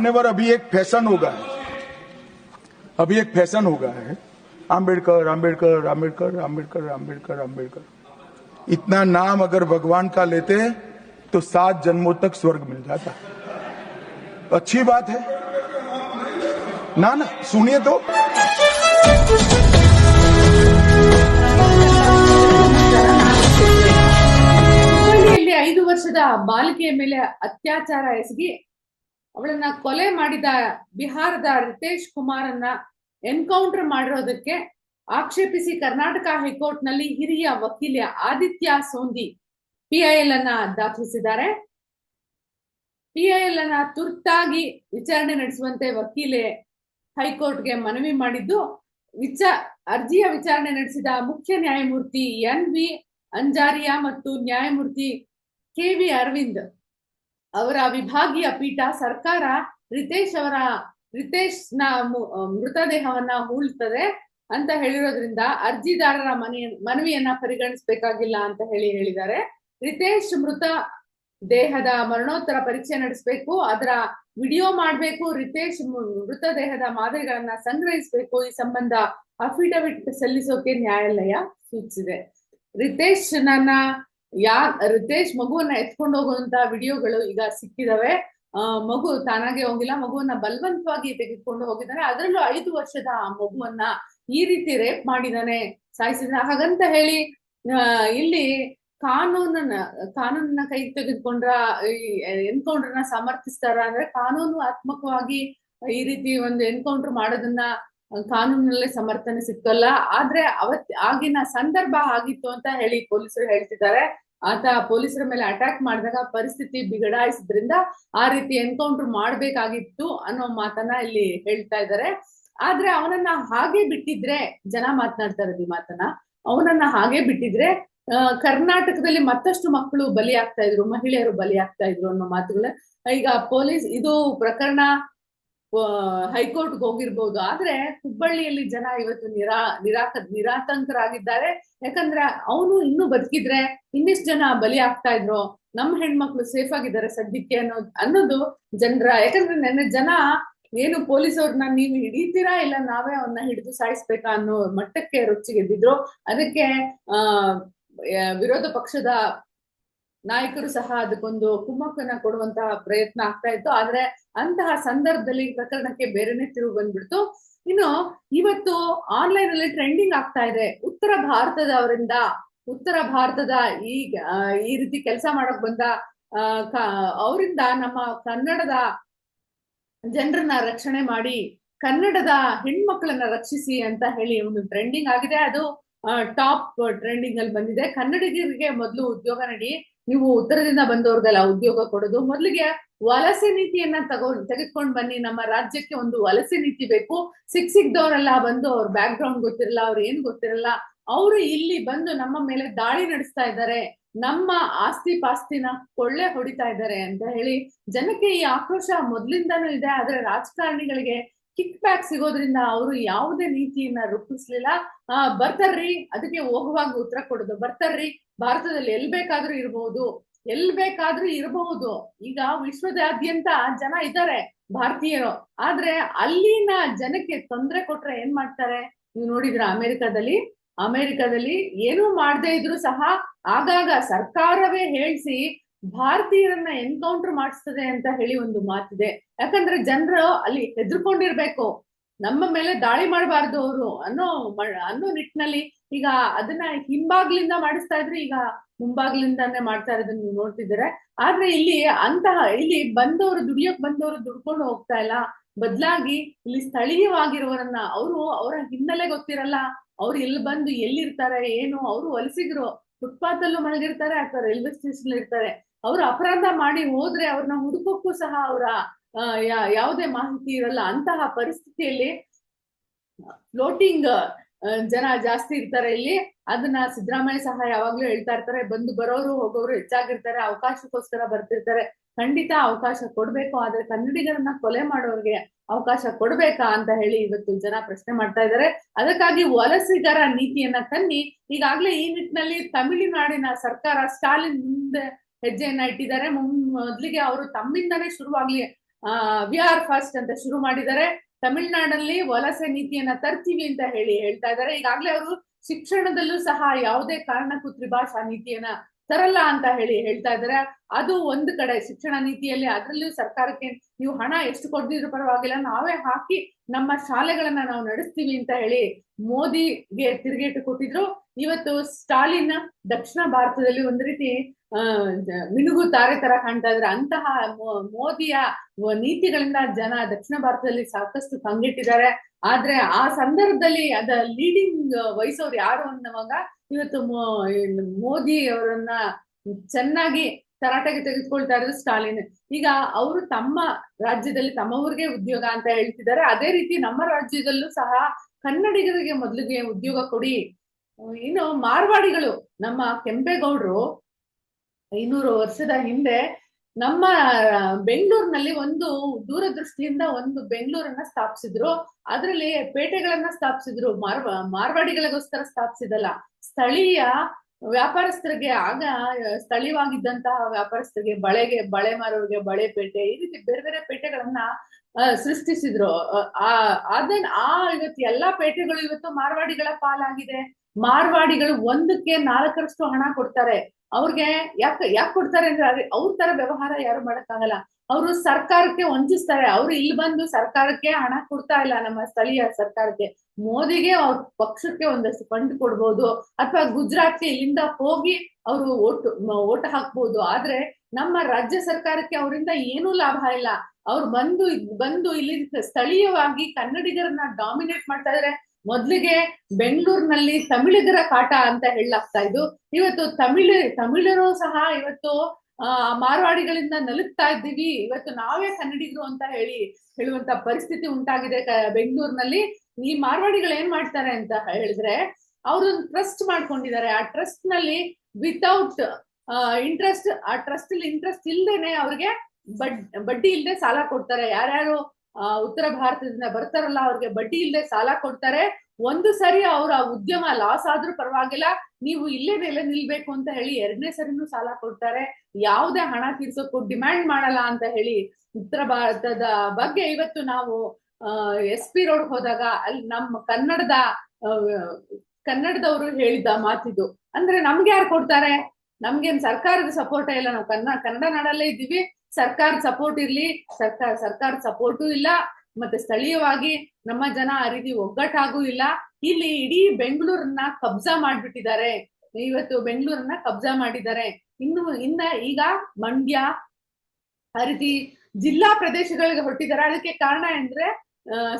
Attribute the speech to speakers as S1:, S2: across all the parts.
S1: मान्यवर अभी एक फैशन हो गया है अभी एक फैशन हो गया है आम्बेडकर आम्बेडकर आम्बेडकर आम्बेडकर आम्बेडकर आम्बेडकर इतना नाम अगर भगवान का लेते हैं तो सात जन्मों तक स्वर्ग मिल जाता है अच्छी बात है ना ना सुनिए तो
S2: ಹುಬ್ಬಳ್ಳಿಯಲ್ಲಿ ಐದು ವರ್ಷದ ಬಾಲಿಕೆಯ ಮೇಲೆ ಅತ್ಯಾಚಾರ ಎಸಗಿ ಅವಳನ್ನ ಕೊಲೆ ಮಾಡಿದ ಬಿಹಾರದ ರಿತೇಶ್ ಕುಮಾರನ್ನ ಎನ್ಕೌಂಟರ್ ಮಾಡಿರೋದಕ್ಕೆ ಆಕ್ಷೇಪಿಸಿ ಕರ್ನಾಟಕ ಹೈಕೋರ್ಟ್ನಲ್ಲಿ ಹಿರಿಯ ವಕೀಲ ಆದಿತ್ಯ ಸೋಂದಿ ಪಿಐಎಲ್ ಅನ್ನ ದಾಖಲಿಸಿದ್ದಾರೆ. ಪಿಐಎಲ್ ಅನ್ನ ತುರ್ತಾಗಿ ವಿಚಾರಣೆ ನಡೆಸುವಂತೆ ವಕೀಲೆ ಹೈಕೋರ್ಟ್ಗೆ ಮನವಿ ಮಾಡಿದ್ದು, ವಿಚ, ಅರ್ಜಿಯ ವಿಚಾರಣೆ ನಡೆಸಿದ ಮುಖ್ಯ ನ್ಯಾಯಮೂರ್ತಿ ಎನ್ ವಿ ಅಂಜಾರಿಯಾ ಮತ್ತು ನ್ಯಾಯಮೂರ್ತಿ ಕೆ ವಿ ಅರವಿಂದ್. ಅವರ ವಿಭಾಗೀಯ ಪೀಠ ಸರ್ಕಾರ ರಿತೇಶ್ ಅವರ ರಿತೇಶ್ನ ಮೃತದೇಹವನ್ನ ಹೂಳ್ತದೆ ಅಂತ ಹೇಳಿರೋದ್ರಿಂದ ಅರ್ಜಿದಾರರ ಮನೆ, ಮನವಿಯನ್ನ ಪರಿಗಣಿಸಬೇಕಾಗಿಲ್ಲ ಅಂತ ಹೇಳಿ ಹೇಳಿದ್ದಾರೆ. ರಿತೇಶ್ ಮೃತ ದೇಹದ ಮರಣೋತ್ತರ ಪರೀಕ್ಷೆ ನಡೆಸಬೇಕು, ಅದರ ವಿಡಿಯೋ ಮಾಡಬೇಕು, ರಿತೇಶ್ ಮೃತ ಮೃತದೇಹದ ಮಾದರಿಗಳನ್ನ ಸಂಗ್ರಹಿಸಬೇಕು, ಈ ಸಂಬಂಧ ಅಫಿಡವಿಟ್ ಸಲ್ಲಿಸೋಕೆ ನ್ಯಾಯಾಲಯ ಸೂಚಿಸಿದೆ. ರಿತೇಶ್ ನನ್ನ ಯಾ, ರಿತೇಶ್ ಮಗುವನ್ನ ಎತ್ಕೊಂಡು ಹೋಗುವಂತ ವಿಡಿಯೋಗಳು ಈಗ ಸಿಕ್ಕಿದವೆ. ಮಗು ತಾನಾಗೆ ಹೋಗಿಲ್ಲ. ಮಗುವನ್ನ ಬಲವಂತವಾಗಿ ತೆಗೆದುಕೊಂಡು ಹೋಗಿದ್ದಾನೆ. ಅದರಲ್ಲೂ ಐದು ವರ್ಷದ ಆ ಮಗುವನ್ನ ಈ ರೀತಿ ರೇಪ್ ಮಾಡಿದಾನೆ. ಸಾಯಿಸಿದ ಹಾಗಂತ ಹೇಳಿ ಇಲ್ಲಿ ಕಾನೂನನ್ನ ಕಾನೂನನ್ನ ಕೈ ತೆಗೆದುಕೊಂಡ್ರ ಎನ್ಕೌಂಟರ್ನ ಸಮರ್ಥಿಸ್ತಾರ ಅಂದ್ರೆ ಕಾನೂನು ಆತ್ಮಕವಾಗಿ ಈ ರೀತಿ ಒಂದು ಎನ್ಕೌಂಟರ್ ಮಾಡೋದನ್ನ ಕಾನೂನಲ್ಲೇ ಸಮರ್ಥನೆ ಸಿಕ್ತಲ್ಲ. ಆದ್ರೆ ಅವತ್ ಆಗಿನ ಸಂದರ್ಭ ಆಗಿತ್ತು ಅಂತ ಹೇಳಿ ಪೊಲೀಸರು ಹೇಳ್ತಿದ್ದಾರೆ. ಆತ ಪೊಲೀಸರ ಮೇಲೆ ಅಟ್ಯಾಕ್ ಮಾಡಿದಾಗ ಪರಿಸ್ಥಿತಿ ಬಿಗಡಾಯಿಸಿದ್ರಿಂದ ಆ ರೀತಿ ಎನ್ಕೌಂಟರ್ ಮಾಡ್ಬೇಕಾಗಿತ್ತು ಅನ್ನೋ ಮಾತನ್ನ ಇಲ್ಲಿ ಹೇಳ್ತಾ ಇದ್ದಾರೆ. ಆದ್ರೆ ಅವನನ್ನ ಹಾಗೆ ಬಿಟ್ಟಿದ್ರೆ, ಜನ ಮಾತನಾಡ್ತಾ ಇರೋದು ಈ ಮಾತನ್ನ, ಅವನನ್ನ ಹಾಗೆ ಬಿಟ್ಟಿದ್ರೆ ಕರ್ನಾಟಕದಲ್ಲಿ ಮತ್ತಷ್ಟು ಮಕ್ಕಳು ಬಲಿ ಆಗ್ತಾ ಇದ್ರು, ಮಹಿಳೆಯರು ಬಲಿ ಆಗ್ತಾ ಇದ್ರು ಅನ್ನೋ ಮಾತುಗಳ ಈಗ ಪೊಲೀಸ್ ಇದು ಪ್ರಕರಣ ಹೈಕೋರ್ಟ್ಗೆ ಹೋಗಿರ್ಬೋದು. ಆದ್ರೆ ಹುಬ್ಬಳ್ಳಿಯಲ್ಲಿ ಜನ ಇವತ್ತು ನಿರಾ ನಿರಾಕ ನಿರಾತಂಕರಾಗಿದ್ದಾರೆ. ಯಾಕಂದ್ರೆ ಅವನು ಇನ್ನೂ ಬದುಕಿದ್ರೆ ಇನ್ನಿಷ್ಟು ಜನ ಬಲಿ ಆಗ್ತಾ ಇದ್ರು. ನಮ್ಮ ಹೆಣ್ಮಕ್ಳು ಸೇಫ್ ಆಗಿದ್ದಾರೆ ಸದ್ಯಕ್ಕೆ ಅನ್ನೋ ಅನ್ನೋದು ಜನರ ಯಾಕಂದ್ರೆ ನೆನ್ನೆ ಜನ ಏನು ಪೊಲೀಸವ್ರನ್ನ ನೀವು ಹಿಡಿತೀರಾ ಇಲ್ಲ ನಾವೇ ಅವನ್ನ ಹಿಡಿದು ಸಾಯಿಸ್ಬೇಕಾ ಅನ್ನೋ ಮಟ್ಟಕ್ಕೆ ರೊಚ್ಚಿಗೆದ್ದಿದ್ರು ಅದಕ್ಕೆ ಆ, ವಿರೋಧ ಪಕ್ಷದ ನಾಯಕರು ಸಹ ಅದಕ್ಕೊಂದು ಕುಮ್ಮಕ್ಕನ್ನ ಕೊಡುವಂತಹ ಪ್ರಯತ್ನ ಆಗ್ತಾ ಇತ್ತು. ಆದ್ರೆ ಅಂತಹ ಸಂದರ್ಭದಲ್ಲಿ ಪ್ರಕರಣಕ್ಕೆ ಬೇರೆನೆ ತಿರುವು ಬಂದ್ಬಿಡ್ತು. ಇನ್ನು ಇವತ್ತು ಆನ್ಲೈನ್ ಅಲ್ಲಿ ಟ್ರೆಂಡಿಂಗ್ ಆಗ್ತಾ ಇದೆ. ಉತ್ತರ ಭಾರತದವರಿಂದ, ಉತ್ತರ ಭಾರತದ ಈ ಈ ರೀತಿ ಕೆಲಸ ಮಾಡಕ್ ಬಂದ ಅವರಿಂದ ನಮ್ಮ ಕನ್ನಡದ ಜನರನ್ನ ರಕ್ಷಣೆ ಮಾಡಿ, ಕನ್ನಡದ ಹೆಣ್ಮಕ್ಳನ್ನ ರಕ್ಷಿಸಿ ಅಂತ ಹೇಳಿ ಒಂದು ಟ್ರೆಂಡಿಂಗ್ ಆಗಿದೆ. ಅದು ಟಾಪ್ ಟ್ರೆಂಡಿಂಗ್ ಅಲ್ಲಿ ಬಂದಿದೆ. ಕನ್ನಡಿಗರಿಗೆ ಮೊದಲು ಉದ್ಯೋಗ ನೀಡಿ ನೀವು ಉತ್ತರದಿಂದ ಬಂದವ್ರಿಗೆಲ್ಲ ಉದ್ಯೋಗ ಕೊಡೋದು. ಮೊದಲಿಗೆ ವಲಸೆ ನೀತಿಯನ್ನ ತಗೋ, ತೆಗೆದುಕೊಂಡು ಬನ್ನಿ. ನಮ್ಮ ರಾಜ್ಯಕ್ಕೆ ಒಂದು ವಲಸೆ ನೀತಿ ಬೇಕು. ಸಿಕ್ ಸಿಕ್ದವರೆಲ್ಲ ಬಂದು ಅವ್ರ ಬ್ಯಾಕ್ ಗ್ರೌಂಡ್ ಗೊತ್ತಿರಲ್ಲ, ಅವ್ರ ಏನ್ ಗೊತ್ತಿರಲ್ಲ, ಅವರು ಇಲ್ಲಿ ಬಂದು ನಮ್ಮ ಮೇಲೆ ದಾಳಿ ನಡೆಸ್ತಾ ಇದ್ದಾರೆ. ನಮ್ಮ ಆಸ್ತಿ ಪಾಸ್ತಿನ ಕೊಳ್ಳೆ ಹೊಡಿತಾ ಇದ್ದಾರೆ ಅಂತ ಹೇಳಿ ಜನಕ್ಕೆ ಈ ಆಕ್ರೋಶ ಮೊದ್ಲಿಂದನೂ ಇದೆ. ಆದ್ರೆ ರಾಜಕಾರಣಿಗಳಿಗೆ ಕಿಕ್ ಬ್ಯಾಕ್ ಸಿಗೋದ್ರಿಂದ ಅವರು ಯಾವುದೇ ನೀತಿಯನ್ನ ರೂಪಿಸ್ಲಿಲ್ಲ. ಆ, ಬರ್ತಾರ್ರಿ, ಅದಕ್ಕೆ ಹೋಗುವಾಗ ಉತ್ತರ ಕೊಡೋದು. ಬರ್ತಾರ್ರಿ ಭಾರತದಲ್ಲಿ ಎಲ್ ಬೇಕಾದ್ರೂ ಇರಬಹುದು ಎಲ್ ಬೇಕಾದ್ರೂ ಇರಬಹುದು. ಈಗ ವಿಶ್ವದಾದ್ಯಂತ ಜನ ಇದ್ದಾರೆ ಭಾರತೀಯರು. ಆದ್ರೆ ಅಲ್ಲಿನ ಜನಕ್ಕೆ ತೊಂದರೆ ಕೊಟ್ರೆ ಏನ್ ಮಾಡ್ತಾರೆ? ನೀವು ನೋಡಿದ್ರ ಅಮೆರಿಕದಲ್ಲಿ? ಅಮೆರಿಕದಲ್ಲಿ ಏನು ಮಾಡದೇ ಇದ್ರು ಸಹ ಆಗಾಗ ಸರ್ಕಾರವೇ ಹೇಳ್ಸಿ ಭಾರತೀಯರನ್ನ ಎನ್ಕೌಂಟರ್ ಮಾಡಿಸ್ತದೆ ಅಂತ ಹೇಳಿ ಒಂದು ಮಾತಿದೆ. ಯಾಕಂದ್ರೆ ಜನರು ಅಲ್ಲಿ ಹೆದರ್ಕೊಂಡಿರ್ಬೇಕು. ನಮ್ಮ ಮೇಲೆ ದಾಳಿ ಮಾಡಬಾರ್ದು ಅವರು ಅನ್ನೋ ಅನ್ನೋ ನಿಟ್ಟಿನಲ್ಲಿ ಈಗ ಅದನ್ನ ಹಿಂಬಾಗ್ಲಿಂದ ಮಾಡಿಸ್ತಾ ಇದ್ರೆ ಈಗ ಮುಂಬಾಗ್ಲಿಂದಾನೇ ಮಾಡ್ತಾ ಇರೋದನ್ನ ನೀವು ನೋಡ್ತಿದ್ದಾರೆ. ಆದ್ರೆ ಇಲ್ಲಿ ಅಂತಹ, ಇಲ್ಲಿ ಬಂದವರು, ದುಡಿಯೋಕ್ ಬಂದವರು ದುಡ್ಕೊಂಡು ಹೋಗ್ತಾ ಇಲ್ಲ. ಬದಲಾಗಿ ಇಲ್ಲಿ ಸ್ಥಳೀಯವಾಗಿರೋರನ್ನ ಅವರು ಅವರ ಹಿನ್ನೆಲೆ ಗೊತ್ತಿರಲ್ಲ. ಅವ್ರು ಎಲ್ಲಿ ಬಂದು ಎಲ್ಲಿರ್ತಾರೆ, ಏನು, ಅವರು ವಲಸಿಗರು ಫುಟ್ಪಾತ್ ಅಲ್ಲೂ ಮಲಗಿರ್ತಾರೆ ಅಥವಾ ರೈಲ್ವೆ ಸ್ಟೇಷನ್ ಇರ್ತಾರೆ. ಅವ್ರು ಅಪರಾಧ ಮಾಡಿ ಹೋದ್ರೆ ಅವ್ರನ್ನ ಹುಡುಕೋಕ್ಕೂ ಸಹ ಅವರ ಯಾವುದೇ ಮಾಹಿತಿ ಇರಲ್ಲ. ಅಂತಹ ಪರಿಸ್ಥಿತಿಯಲ್ಲಿ ಫ್ಲೋಟಿಂಗ್ ಜನ ಜಾಸ್ತಿ ಇರ್ತಾರೆ ಇಲ್ಲಿ. ಅದನ್ನ ಸಿದ್ದರಾಮಯ್ಯ ಸಹ ಯಾವಾಗ್ಲೂ ಹೇಳ್ತಾ ಇರ್ತಾರೆ, ಬಂದು ಬರೋರು ಹೋಗೋರು ಹೆಚ್ಚಾಗಿರ್ತಾರೆ, ಅವಕಾಶಕ್ಕೋಸ್ಕರ ಬರ್ತಿರ್ತಾರೆ. ಖಂಡಿತ ಅವಕಾಶ ಕೊಡ್ಬೇಕು, ಆದ್ರೆ ಕನ್ನಡಿಗರನ್ನ ಕೊಲೆ ಮಾಡೋರ್ಗೆ ಅವಕಾಶ ಕೊಡ್ಬೇಕಾ ಅಂತ ಹೇಳಿ ಇವತ್ತು ಜನ ಪ್ರಶ್ನೆ ಮಾಡ್ತಾ ಇದ್ದಾರೆ. ಅದಕ್ಕಾಗಿ ವಲಸಿಗರ ನೀತಿಯನ್ನ ತನ್ನಿ. ಈಗಾಗ್ಲೇ ಈ ನಿಟ್ಟಿನಲ್ಲಿ ತಮಿಳುನಾಡಿನ ಸರ್ಕಾರ ಸ್ಟಾಲಿನ್ ಮುಂದೆ ಹೆಜ್ಜೆಯನ್ನ ಇಟ್ಟಿದ್ದಾರೆ. ಮೊದ್ಲಿಗೆ ಅವರು ತಮ್ಮಿಂದಾನೇ ಶುರುವಾಗ್ಲಿ ವಿ ಆರ್ ಫಸ್ಟ್ ಅಂತ ಶುರು ಮಾಡಿದ್ದಾರೆ. ತಮಿಳ್ನಾಡಲ್ಲಿ ವಲಸೆ ನೀತಿಯನ್ನ ತರ್ತೀವಿ ಅಂತ ಹೇಳಿ ಹೇಳ್ತಾ ಇದ್ದಾರೆ. ಈಗಾಗ್ಲೇ ಅವರು ಶಿಕ್ಷಣದಲ್ಲೂ ಸಹ ಯಾವುದೇ ಕಾರಣಕ್ಕೂ ತ್ರಿಭಾಷಾ ನೀತಿಯನ್ನ ತರಲ್ಲ ಅಂತ ಹೇಳಿ ಹೇಳ್ತಾ ಇದ್ದಾರೆ. ಅದು ಒಂದು ಕಡೆ ಶಿಕ್ಷಣ ನೀತಿಯಲ್ಲಿ, ಅದರಲ್ಲೂ ಸರ್ಕಾರಕ್ಕೆ ನೀವು ಹಣ ಎಷ್ಟು ಕೊಡ್ದಿದ್ರು ಪರವಾಗಿಲ್ಲ, ನಾವೇ ಹಾಕಿ ನಮ್ಮ ಶಾಲೆಗಳನ್ನ ನಾವು ನಡೆಸ್ತೀವಿ ಅಂತ ಹೇಳಿ ಮೋದಿಗೆ ತಿರುಗೇಟು ಕೊಟ್ಟಿದ್ರು. ಇವತ್ತು ಸ್ಟಾಲಿನ್ ದಕ್ಷಿಣ ಭಾರತದಲ್ಲಿ ಒಂದು ರೀತಿ ಮಿನುಗು ತಾರೆ ತರ ಕಾಣ್ತಾ ಇದ್ರೆ ಅಂತಹ ಮೋದಿಯ ನೀತಿಗಳಿಂದ ಜನ ದಕ್ಷಿಣ ಭಾರತದಲ್ಲಿ ಸಾಕಷ್ಟು ಕಂಗೆಟ್ಟಿದ್ದಾರೆ. ಆದ್ರೆ ಆ ಸಂದರ್ಭದಲ್ಲಿ ಅದ ಲೀಡಿಂಗ್ ವಹಿಸೋರು ಯಾರು ಅನ್ನುವಾಗ ಇವತ್ತು ಮೋದಿ ಅವರನ್ನ ಚೆನ್ನಾಗಿ ತರಾಟೆಗೆ ತೆಗೆದುಕೊಳ್ತಾ ಇರೋದು ಸ್ಟಾಲಿನ್. ಈಗ ಅವರು ತಮ್ಮ ರಾಜ್ಯದಲ್ಲಿ ತಮ್ಮವ್ರಿಗೆ ಉದ್ಯೋಗ ಅಂತ ಹೇಳ್ತಿದ್ದಾರೆ. ಅದೇ ರೀತಿ ನಮ್ಮ ರಾಜ್ಯದಲ್ಲೂ ಸಹ ಕನ್ನಡಿಗರಿಗೆ ಮೊದಲಿಗೆ ಉದ್ಯೋಗ ಕೊಡಿ. ಇನ್ನು ಮಾರ್ವಾಡಿಗಳು ನಮ್ಮ ಕೆಂಪೇಗೌಡರು ಐನೂರು ವರ್ಷದ ಹಿಂದೆ ನಮ್ಮ ಬೆಂಗಳೂರಿನಲ್ಲಿ ಒಂದು ದೂರದೃಷ್ಟಿಯಿಂದ ಒಂದು ಬೆಂಗಳೂರನ್ನ ಸ್ಥಾಪಿಸಿದ್ರು. ಅದರಲ್ಲಿ ಪೇಟೆಗಳನ್ನ ಸ್ಥಾಪಿಸಿದ್ರು. ಮಾರ್ವ, ಮಾರ್ವಾಡಿಗಳಿಗೋಸ್ಕರ ಸ್ಥಾಪಿಸಿದಲ್ಲ. ಸ್ಥಳೀಯ ವ್ಯಾಪಾರಸ್ಥರಿಗೆ, ಆಗ, ಸ್ಥಳೀಯವಾಗಿದ್ದಂತಹ ವ್ಯಾಪಾರಸ್ಥರಿಗೆ, ಬಳೆಗೆ, ಬಳೆ ಮಾರೋರಿಗೆ ಬಳೆ ಪೇಟೆ, ಈ ರೀತಿ ಬೇರೆ ಬೇರೆ ಪೇಟೆಗಳನ್ನ ಸೃಷ್ಟಿಸಿದ್ರು. ಆ ಅದನ್ನ ಆ ಇವತ್ತು ಎಲ್ಲಾ ಪೇಟೆಗಳು ಇವತ್ತು ಮಾರ್ವಾಡಿಗಳ ಪಾಲಾಗಿದೆ. ಮಾರ್ವಾಡಿಗಳು ಒಂದಕ್ಕೆ ನಾಲ್ಕರಷ್ಟು ಹಣ ಕೊಡ್ತಾರೆ. ಅವ್ರಿಗೆ ಯಾಕೆ ಯಾಕೆ ಕೊಡ್ತಾರೆ ಅಂದ್ರೆ ಅದೇ ಅವ್ರ ತರ ವ್ಯವಹಾರ ಯಾರು ಮಾಡಕ್ಕಾಗಲ್ಲ. ಅವರು ಸರ್ಕಾರಕ್ಕೆ ವಂಚಿಸ್ತಾರೆ. ಅವ್ರು ಇಲ್ಲಿ ಬಂದು ಸರ್ಕಾರಕ್ಕೆ ಹಣ ಕೊಡ್ತಾ ಇಲ್ಲ ನಮ್ಮ ಸ್ಥಳೀಯ ಸರ್ಕಾರಕ್ಕೆ. ಮೋದಿಗೆ ಅವ್ರ ಪಕ್ಷಕ್ಕೆ ಒಂದಷ್ಟು ಫಂಡ್ ಕೊಡ್ಬೋದು. ಅಥವಾ ಗುಜರಾತ್ಗೆ ಇಲ್ಲಿಂದ ಹೋಗಿ ಅವರು ಓಟ್ ಓಟ್ ಹಾಕ್ಬೋದು. ಆದ್ರೆ ನಮ್ಮ ರಾಜ್ಯ ಸರ್ಕಾರಕ್ಕೆ ಅವರಿಂದ ಏನೂ ಲಾಭ ಇಲ್ಲ. ಅವ್ರು ಬಂದು ಬಂದು ಇಲ್ಲಿ ಸ್ಥಳೀಯವಾಗಿ ಕನ್ನಡಿಗರನ್ನ ಡಾಮಿನೇಟ್ ಮಾಡ್ತಾ ಇದಾರೆ. ಮೊದ್ಲಿಗೆ ಬೆಂಗಳೂರಿನಲ್ಲಿ ತಮಿಳಿಗರ ಕಾಟ ಅಂತ ಹೇಳಲಾಗ್ತಾ ಇದ್ದು, ಇವತ್ತು ತಮಿಳು, ತಮಿಳರು ಸಹ ಇವತ್ತು, ಆ, ಮಾರ್ವಾಡಿಗಳಿಂದ ನಲುಗ್ತಾ ಇದ್ದೀವಿ. ಇವತ್ತು ನಾವೇ ಕನ್ನಡಿಗರು ಅಂತ ಹೇಳಿ ಹೇಳುವಂತ ಪರಿಸ್ಥಿತಿ ಉಂಟಾಗಿದೆ ಬೆಂಗಳೂರಿನಲ್ಲಿ. ಈ ಮಾರ್ವಾಡಿಗಳು ಏನ್ ಮಾಡ್ತಾರೆ ಅಂತ ಹೇಳಿದ್ರೆ ಅವರು ಟ್ರಸ್ಟ್ ಮಾಡ್ಕೊಂಡಿದ್ದಾರೆ. ಆ ಟ್ರಸ್ಟ್ನಲ್ಲಿ ವಿತೌಟ್ ಇಂಟ್ರೆಸ್ಟ್ ಆ ಟ್ರಸ್ಟ್ ಇಂಟ್ರೆಸ್ಟ್ ಇಲ್ದೇನೆ ಅವ್ರಿಗೆ ಬಡ್, ಬಡ್ಡಿ ಇಲ್ಲದೆ ಸಾಲ ಕೊಡ್ತಾರೆ. ಯಾರ್ಯಾರು ಆ, ಉತ್ತರ ಭಾರತದಿಂದ ಬರ್ತಾರಲ್ಲ ಅವ್ರಿಗೆ ಬಡ್ಡಿ ಇಲ್ಲದೆ ಸಾಲ ಕೊಡ್ತಾರೆ. ಒಂದು ಸರಿ ಅವ್ರ ಉದ್ಯಮ ಲಾಸ್ ಆದ್ರೂ ಪರವಾಗಿಲ್ಲ ನೀವು ಇಲ್ಲೇ ನೆಲೆ ನಿಲ್ಬೇಕು ಅಂತ ಹೇಳಿ ಎರಡನೇ ಸರಿನೂ ಸಾಲ ಕೊಡ್ತಾರೆ. ಯಾವುದೇ ಹಣ ತೀರ್ಸೋಕ್ಕೂ ಡಿಮ್ಯಾಂಡ್ ಮಾಡಲ್ಲ ಅಂತ ಹೇಳಿ ಉತ್ತರ ಭಾರತದ ಬಗ್ಗೆ ಇವತ್ತು ನಾವು ಎಸ್ ಪಿ ರೋಡ್ ಹೋದಾಗ ಅಲ್ಲಿ ನಮ್ಮ ಕನ್ನಡದ ಕನ್ನಡದವರು ಹೇಳಿದ ಮಾತಿದು. ಅಂದ್ರೆ ನಮ್ಗೆ ಯಾರು ಕೊಡ್ತಾರೆ? ನಮ್ಗೇನ್ ಸರ್ಕಾರದ ಸಪೋರ್ಟ್ ಇಲ್ಲ ನಾವು ಕನ್ನಡ ಕನ್ನಡ ನಾಡಲ್ಲೇ ಇದ್ದೀವಿ. ಸರ್ಕಾರದ ಸಪೋರ್ಟ್ ಇರ್ಲಿ, ಸರ್ಕಾರ ಸರ್ಕಾರ ಸಪೋರ್ಟು ಇಲ್ಲ, ಮತ್ತೆ ಸ್ಥಳೀಯವಾಗಿ ನಮ್ಮ ಜನ ಆ ರೀತಿ ಒಗ್ಗಟ್ಟಾಗೂ ಇಲ್ಲ. ಇಲ್ಲಿ ಇಡೀ ಬೆಂಗಳೂರನ್ನ ಕಬ್ಜಾ ಮಾಡ್ಬಿಟ್ಟಿದ್ದಾರೆ. ಇವತ್ತು ಬೆಂಗಳೂರನ್ನ ಕಬ್ಜಾ ಮಾಡಿದ್ದಾರೆ. ಇನ್ನು, ಇನ್ನ ಈಗ ಮಂಡ್ಯ, ಆ ರೀತಿ ಜಿಲ್ಲಾ ಪ್ರದೇಶಗಳಿಗೆ ಹೊರಟಿದ್ದಾರೆ. ಅದಕ್ಕೆ ಕಾರಣ ಅಂದ್ರೆ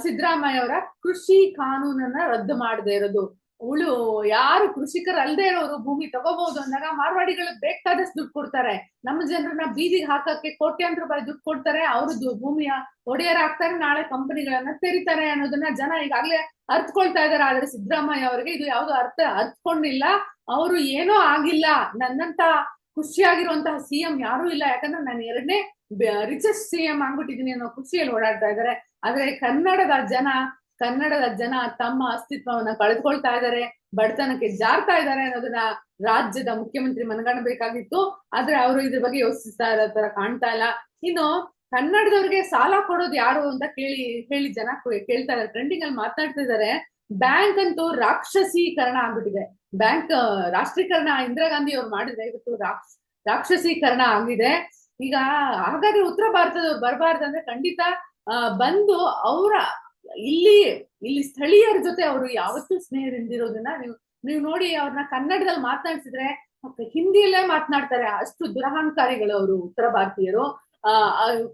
S2: ಸಿದ್ದರಾಮಯ್ಯ ಅವರ ಕೃಷಿ ಕಾನೂನನ್ನ ರದ್ದು ಮಾಡದೇ ಇರೋದು. ಉಳು, ಯಾರು ಕೃಷಿಕರಲ್ಲದೆ ಇರೋರು ಭೂಮಿ ತಗೋಬಹುದು ಅಂದಾಗ ಮಾರ್ವಾಡಿಗಳಿಗೆ ಬೇಕಾದಷ್ಟು ದುಡ್ಡು ಕೊಡ್ತಾರೆ. ನಮ್ಮ ಜನರನ್ನ ಬೀದಿಗೆ ಹಾಕಕ್ಕೆ ಕೋಟ್ಯಾಂತರ ರೂಪಾಯಿ ದುಡ್ಡು ಕೊಡ್ತಾರೆ. ಅವರು ಭೂಮಿಯ ಒಡೆಯರ್ ಆಗ್ತಾರೆ, ನಾಳೆ ಕಂಪನಿಗಳನ್ನ ತೆರಿತಾರೆ ಅನ್ನೋದನ್ನ ಜನ ಈಗಾಗ್ಲೇ ಅರ್ತ್ಕೊಳ್ತಾ ಇದಾರೆ ಆದ್ರೆ ಸಿದ್ದರಾಮಯ್ಯ ಅವರಿಗೆ ಇದು ಯಾವ್ದು ಅರ್ಥ ಅರ್ಥಕೊಂಡಿಲ್ಲ ಅವರು ಏನೋ ಆಗಿಲ್ಲ. ನನ್ನಂತ ಖುಷಿಯಾಗಿರುವಂತಹ ಸಿಎಂ ಯಾರು ಇಲ್ಲ. ಯಾಕಂದ್ರೆ ನಾನು ಎರಡನೇ ರಿಚೆಸ್ಟ್ ಸಿಎಂ ಆಗ್ಬಿಟ್ಟಿದೀನಿ ಅನ್ನೋ ಖುಷಿಯಲ್ಲಿ ಓಡಾಡ್ತಾ ಇದಾರೆ ಆದ್ರೆ ಕನ್ನಡದ ಜನ ಕನ್ನಡದ ಜನ ತಮ್ಮ ಅಸ್ತಿತ್ವವನ್ನ ಕಳೆದುಕೊಳ್ತಾ ಇದ್ದಾರೆ ಬಡತನಕ್ಕೆ ಜಾರ್ತಾ ಇದ್ದಾರೆ ಅನ್ನೋದನ್ನ ರಾಜ್ಯದ ಮುಖ್ಯಮಂತ್ರಿ ಮನಗಾಣಬೇಕಾಗಿತ್ತು. ಆದ್ರೆ ಅವರು ಇದ್ರ ಬಗ್ಗೆ ಯೋಚಿಸ್ತಾ ಇರೋ ತರ ಕಾಣ್ತಾ ಇಲ್ಲ. ಇನ್ನು ಕನ್ನಡದವ್ರಿಗೆ ಸಾಲ ಕೊಡೋದು ಯಾರು ಅಂತ ಕೇಳಿ ಹೇಳಿ ಜನ ಕೇಳ್ತಾ ಇದಾರೆ ಟ್ರೆಂಡಿಂಗ್ ಅಲ್ಲಿ ಮಾತಾಡ್ತಾ ಇದಾರೆ ಬ್ಯಾಂಕ್ ಅಂತೂ ರಾಕ್ಷಸೀಕರಣ ಆಗ್ಬಿಟ್ಟಿದೆ. ಬ್ಯಾಂಕ್ ರಾಷ್ಟ್ರೀಕರಣ ಇಂದಿರಾ ಗಾಂಧಿ ಅವ್ರು ಮಾಡಿದ್ರೆ ಇವತ್ತು ರಾಕ್ಷ ರಾಕ್ಷಸೀಕರಣ ಆಗಿದೆ. ಈಗ ಹಾಗಾದ್ರೆ ಉತ್ತರ ಭಾರತದವ್ರು ಬರಬಾರ್ದಂದ್ರೆ ಖಂಡಿತ ಆ, ಬಂದು ಅವರ ಇಲ್ಲಿ ಇಲ್ಲಿ ಸ್ಥಳೀಯರ ಜೊತೆ ಅವರು ಯಾವತ್ತೂ ಸ್ನೇಹದಿಂದಿರೋದನ್ನ ನೀವು ನೀವು ನೋಡಿ ಅವ್ರನ್ನ ಕನ್ನಡದಲ್ಲಿ ಮಾತನಾಡ್ಸಿದ್ರೆ ಹಿಂದಿಯಲ್ಲೇ ಮಾತನಾಡ್ತಾರೆ ಅಷ್ಟು ದುರಹಂಕಾರಿಗಳು ಅವರು ಉತ್ತರ ಭಾರತೀಯರು. ಆ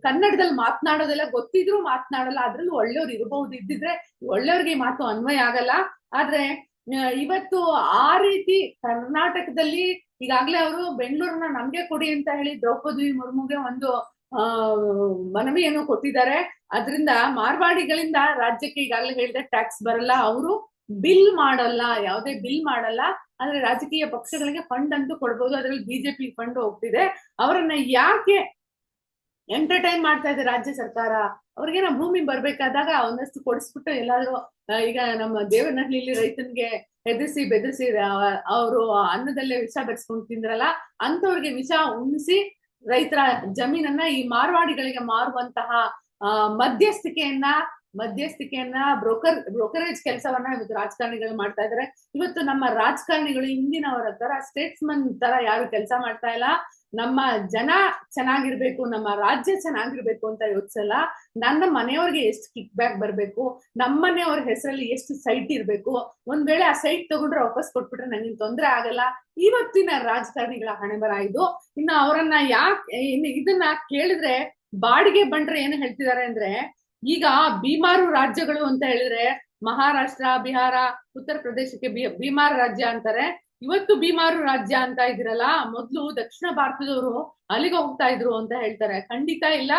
S2: ಕನ್ನಡದಲ್ಲಿ ಮಾತನಾಡೋದೆಲ್ಲ ಗೊತ್ತಿದ್ರು ಮಾತನಾಡಲ್ಲ, ಅದ್ರಲ್ಲೂ ಒಳ್ಳೆಯವ್ರು ಇರಬಹುದು. ಇದ್ದಿದ್ರೆ ಒಳ್ಳೆಯವ್ರಿಗೆ ಮಾತು ಅನ್ವಯ ಆಗಲ್ಲ. ಆದ್ರೆ ಇವತ್ತು ಆ ರೀತಿ ಕರ್ನಾಟಕದಲ್ಲಿ ಈಗಾಗ್ಲೇ ಅವರು ಬೆಂಗಳೂರನ್ನ ನಮ್ಗೆ ಕೊಡಿ ಅಂತ ಹೇಳಿ ದ್ರೌಪದಿ ಮುರ್ಮುಗೆ ಒಂದು ಮನವಿಯನ್ನು ಕೊಟ್ಟಿದ್ದಾರೆ. ಅದರಿಂದ ಮಾರ್ವಾಡಿಗಳಿಂದ ರಾಜ್ಯಕ್ಕೆ ಈಗಾಗಲೇ ಹೇಳಿದೆ ಟ್ಯಾಕ್ಸ್ ಬರಲ್ಲ, ಅವರು ಬಿಲ್ ಮಾಡಲ್ಲ, ಯಾವುದೇ ಬಿಲ್ ಮಾಡಲ್ಲ. ಆದ್ರೆ ರಾಜಕೀಯ ಪಕ್ಷಗಳಿಗೆ ಫಂಡ್ ಅಂತೂ ಕೊಡ್ಬೋದು, ಅದರಲ್ಲಿ ಬಿಜೆಪಿ ಫಂಡ್ ಹೋಗ್ತಿದೆ. ಅವರನ್ನ ಯಾಕೆ ಎಂಟರ್ಟೈನ್ ಮಾಡ್ತಾ ಇದೆ ರಾಜ್ಯ ಸರ್ಕಾರ? ಅವ್ರಿಗೇನ ಭೂಮಿ ಬರ್ಬೇಕಾದಾಗ ಒಂದಷ್ಟು ಕೊಡಿಸ್ಬಿಟ್ಟು ಎಲ್ಲಾದ್ರೂ ಈಗ ನಮ್ಮ ದೇವನಹಳ್ಳಿಲಿ ರೈತನಿಗೆ ಹೆದರ್ಸಿ ಬೆದರ್ಸಿ ಅವರು ಅನ್ನದಲ್ಲೇ ವಿಷ ಬೆರೆಸ್ಕೊಂಡು ತಿಂದ್ರಲ್ಲ ಅಂತವ್ರಿಗೆ ವಿಷ ಉಣಿಸಿ ರೈತರ ಜಮೀನನ್ನ ಈ ಮಾರ್ವಾಡಿಗಳಿಗೆ ಮಾರುವಂತಹ ಮಧ್ಯಸ್ಥಿಕೆಯನ್ನ ಮಧ್ಯಸ್ಥಿಕೆಯನ್ನ ಬ್ರೋಕರ್, ಬ್ರೋಕರೇಜ್ ಕೆಲಸವನ್ನ ಇವತ್ತು ರಾಜಕಾರಣಿಗಳು ಮಾಡ್ತಾ ಇದ್ದಾರೆ ಇವತ್ತು ನಮ್ಮ ರಾಜಕಾರಣಿಗಳು ಹಿಂದಿನವರ ತರ ಸ್ಟೇಟ್ಸ್ಮನ್ ತರ ಯಾರು ಕೆಲಸ ಮಾಡ್ತಾ ಇಲ್ಲ. ನಮ್ಮ ಜನ ಚೆನ್ನಾಗಿರ್ಬೇಕು, ನಮ್ಮ ರಾಜ್ಯ ಚೆನ್ನಾಗಿರ್ಬೇಕು ಅಂತ ಯೋಚಿಸಲ್ಲ. ನನ್ನ ಮನೆಯವ್ರಿಗೆ ಎಷ್ಟು ಕಿಕ್ ಬ್ಯಾಕ್ ಬರ್ಬೇಕು, ನಮ್ಮ ಮನೆಯವ್ರ ಹೆಸರಲ್ಲಿ ಎಷ್ಟು ಸೈಟ್ ಇರ್ಬೇಕು. ಒಂದ್ ವೇಳೆ ಆ ಸೈಟ್ ತಗೊಂಡ್ರೆ ವಾಪಸ್ ಕೊಟ್ಬಿಟ್ರೆ ನನಗೆ ತೊಂದ್ರೆ ಆಗಲ್ಲ. ಇವತ್ತಿನ ರಾಜಕಾರಣಿಗಳ ಹಣೆ ಬರ ಇದು. ಇನ್ನು ಅವರನ್ನ ಯಾಕೆ ಇದನ್ನ ಕೇಳಿದ್ರೆ ಬಾಡಿಗೆ ಬಂಡ್ರೆ ಏನು ಹೇಳ್ತಿದ್ದಾರೆ ಅಂದ್ರೆ, ಈಗ ಬೀಮಾರು ರಾಜ್ಯಗಳು ಅಂತ ಹೇಳಿದ್ರೆ, ಮಹಾರಾಷ್ಟ್ರ, ಬಿಹಾರ, ಉತ್ತರ ಪ್ರದೇಶಕ್ಕೆ ಬೀಮಾರ್ ರಾಜ್ಯ ಅಂತಾರೆ. ಇವತ್ತು ಬೀಮಾರು ರಾಜ್ಯ ಅಂತ ಇದ್ರಲ್ಲ ಮೊದ್ಲು ದಕ್ಷಿಣ ಭಾರತದವರು ಅಲ್ಲಿಗೆ ಹೋಗ್ತಾ ಇದ್ರು ಅಂತ ಹೇಳ್ತಾರೆ. ಖಂಡಿತ ಇಲ್ಲ.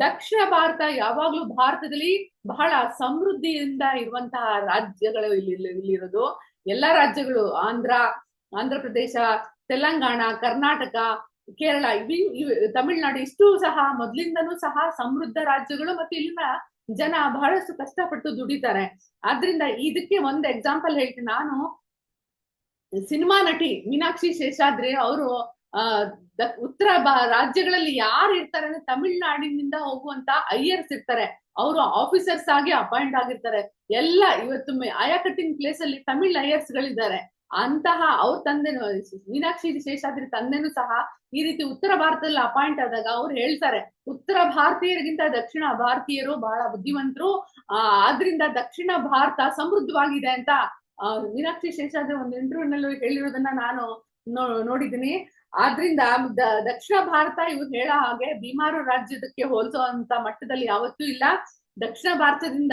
S2: ದಕ್ಷಿಣ ಭಾರತ ಯಾವಾಗ್ಲೂ ಭಾರತದಲ್ಲಿ ಬಹಳ ಸಮೃದ್ಧಿಯಿಂದ ಇರುವಂತಹ ರಾಜ್ಯಗಳು ಇಲ್ಲಿ- ಇಲ್ಲಿರೋದು ಎಲ್ಲಾ ರಾಜ್ಯಗಳು, ಆಂಧ್ರ ಆಂಧ್ರ ಪ್ರದೇಶ, ತೆಲಂಗಾಣ, ಕರ್ನಾಟಕ ಕೇರಳ ಇವ್- ತಮಿಳ್ನಾಡು ಇಷ್ಟು ಸಹ ಮೊದ್ಲಿಂದನೂ ಸಹ ಸಮೃದ್ಧ ರಾಜ್ಯಗಳು ಮತ್ತೆ ಇಲ್ಲಿನ ಜನ ಬಹಳಷ್ಟು ಕಷ್ಟಪಟ್ಟು ದುಡಿತಾರೆ. ಆದ್ರಿಂದ ಇದಕ್ಕೆ ಒಂದು ಎಕ್ಸಾಂಪಲ್ ಹೇಳ್ತೀನಿ ನಾನು ಸಿನಿಮಾ ನಟಿ ಮೀನಾಕ್ಷಿ ಶೇಷಾದ್ರಿ ಅವರು ಉತ್ತರ ರಾಜ್ಯಗಳಲ್ಲಿ ಯಾರು ಇರ್ತಾರೆ ಅಂದ್ರೆ ತಮಿಳ್ನಾಡಿನಿಂದ ಹೋಗುವಂತ ಐಯರ್ಸ್ ಇರ್ತಾರೆ. ಅವರು ಆಫೀಸರ್ಸ್ ಆಗಿ ಅಪಾಯಿಂಟ್ ಆಗಿರ್ತಾರೆ. ಎಲ್ಲ ಇವತ್ತು ಕಟ್ಟಿಂಗ್ ಪ್ಲೇಸ್ ಅಲ್ಲಿ ತಮಿಳ್ ಐಯರ್ಸ್ ಗಳಿದ್ದಾರೆ ಅಂತಹ ಅವ್ರ ತಂದೆನು ಮೀನಾಕ್ಷಿ ಶೇಷಾದ್ರಿ ತಂದೆನೂ ಸಹ ಈ ರೀತಿ ಉತ್ತರ ಭಾರತದಲ್ಲಿ ಅಪಾಯಿಂಟ್ ಆದಾಗ ಅವ್ರು ಹೇಳ್ತಾರೆ, ಉತ್ತರ ಭಾರತೀಯರಿಗಿಂತ ದಕ್ಷಿಣ ಭಾರತೀಯರು ಬಹಳ ಬುದ್ಧಿವಂತರು, ಆ, ಆದ್ರಿಂದ ದಕ್ಷಿಣ ಭಾರತ ಸಮೃದ್ಧವಾಗಿದೆ ಅಂತ ಮೀನಾಕ್ಷಿ ಶೇಷಾದ್ರಿ ಒಂದು ಇಂಟರ್ವ್ಯೂ ನಲ್ಲಿ ಹೇಳಿರೋದನ್ನ ನಾನು ನೋಡಿದ್ದೀನಿ. ಆದ್ರಿಂದ ದಕ್ಷಿಣ ಭಾರತ ಇವ್ರು ಹೇಳೋ ಹಾಗೆ ಬೀಮಾರು ರಾಜ್ಯದಕ್ಕೆ ಅಂತ ಮಟ್ಟದಲ್ಲಿ ಯಾವತ್ತೂ ಇಲ್ಲ. ದಕ್ಷಿಣ ಭಾರತದಿಂದ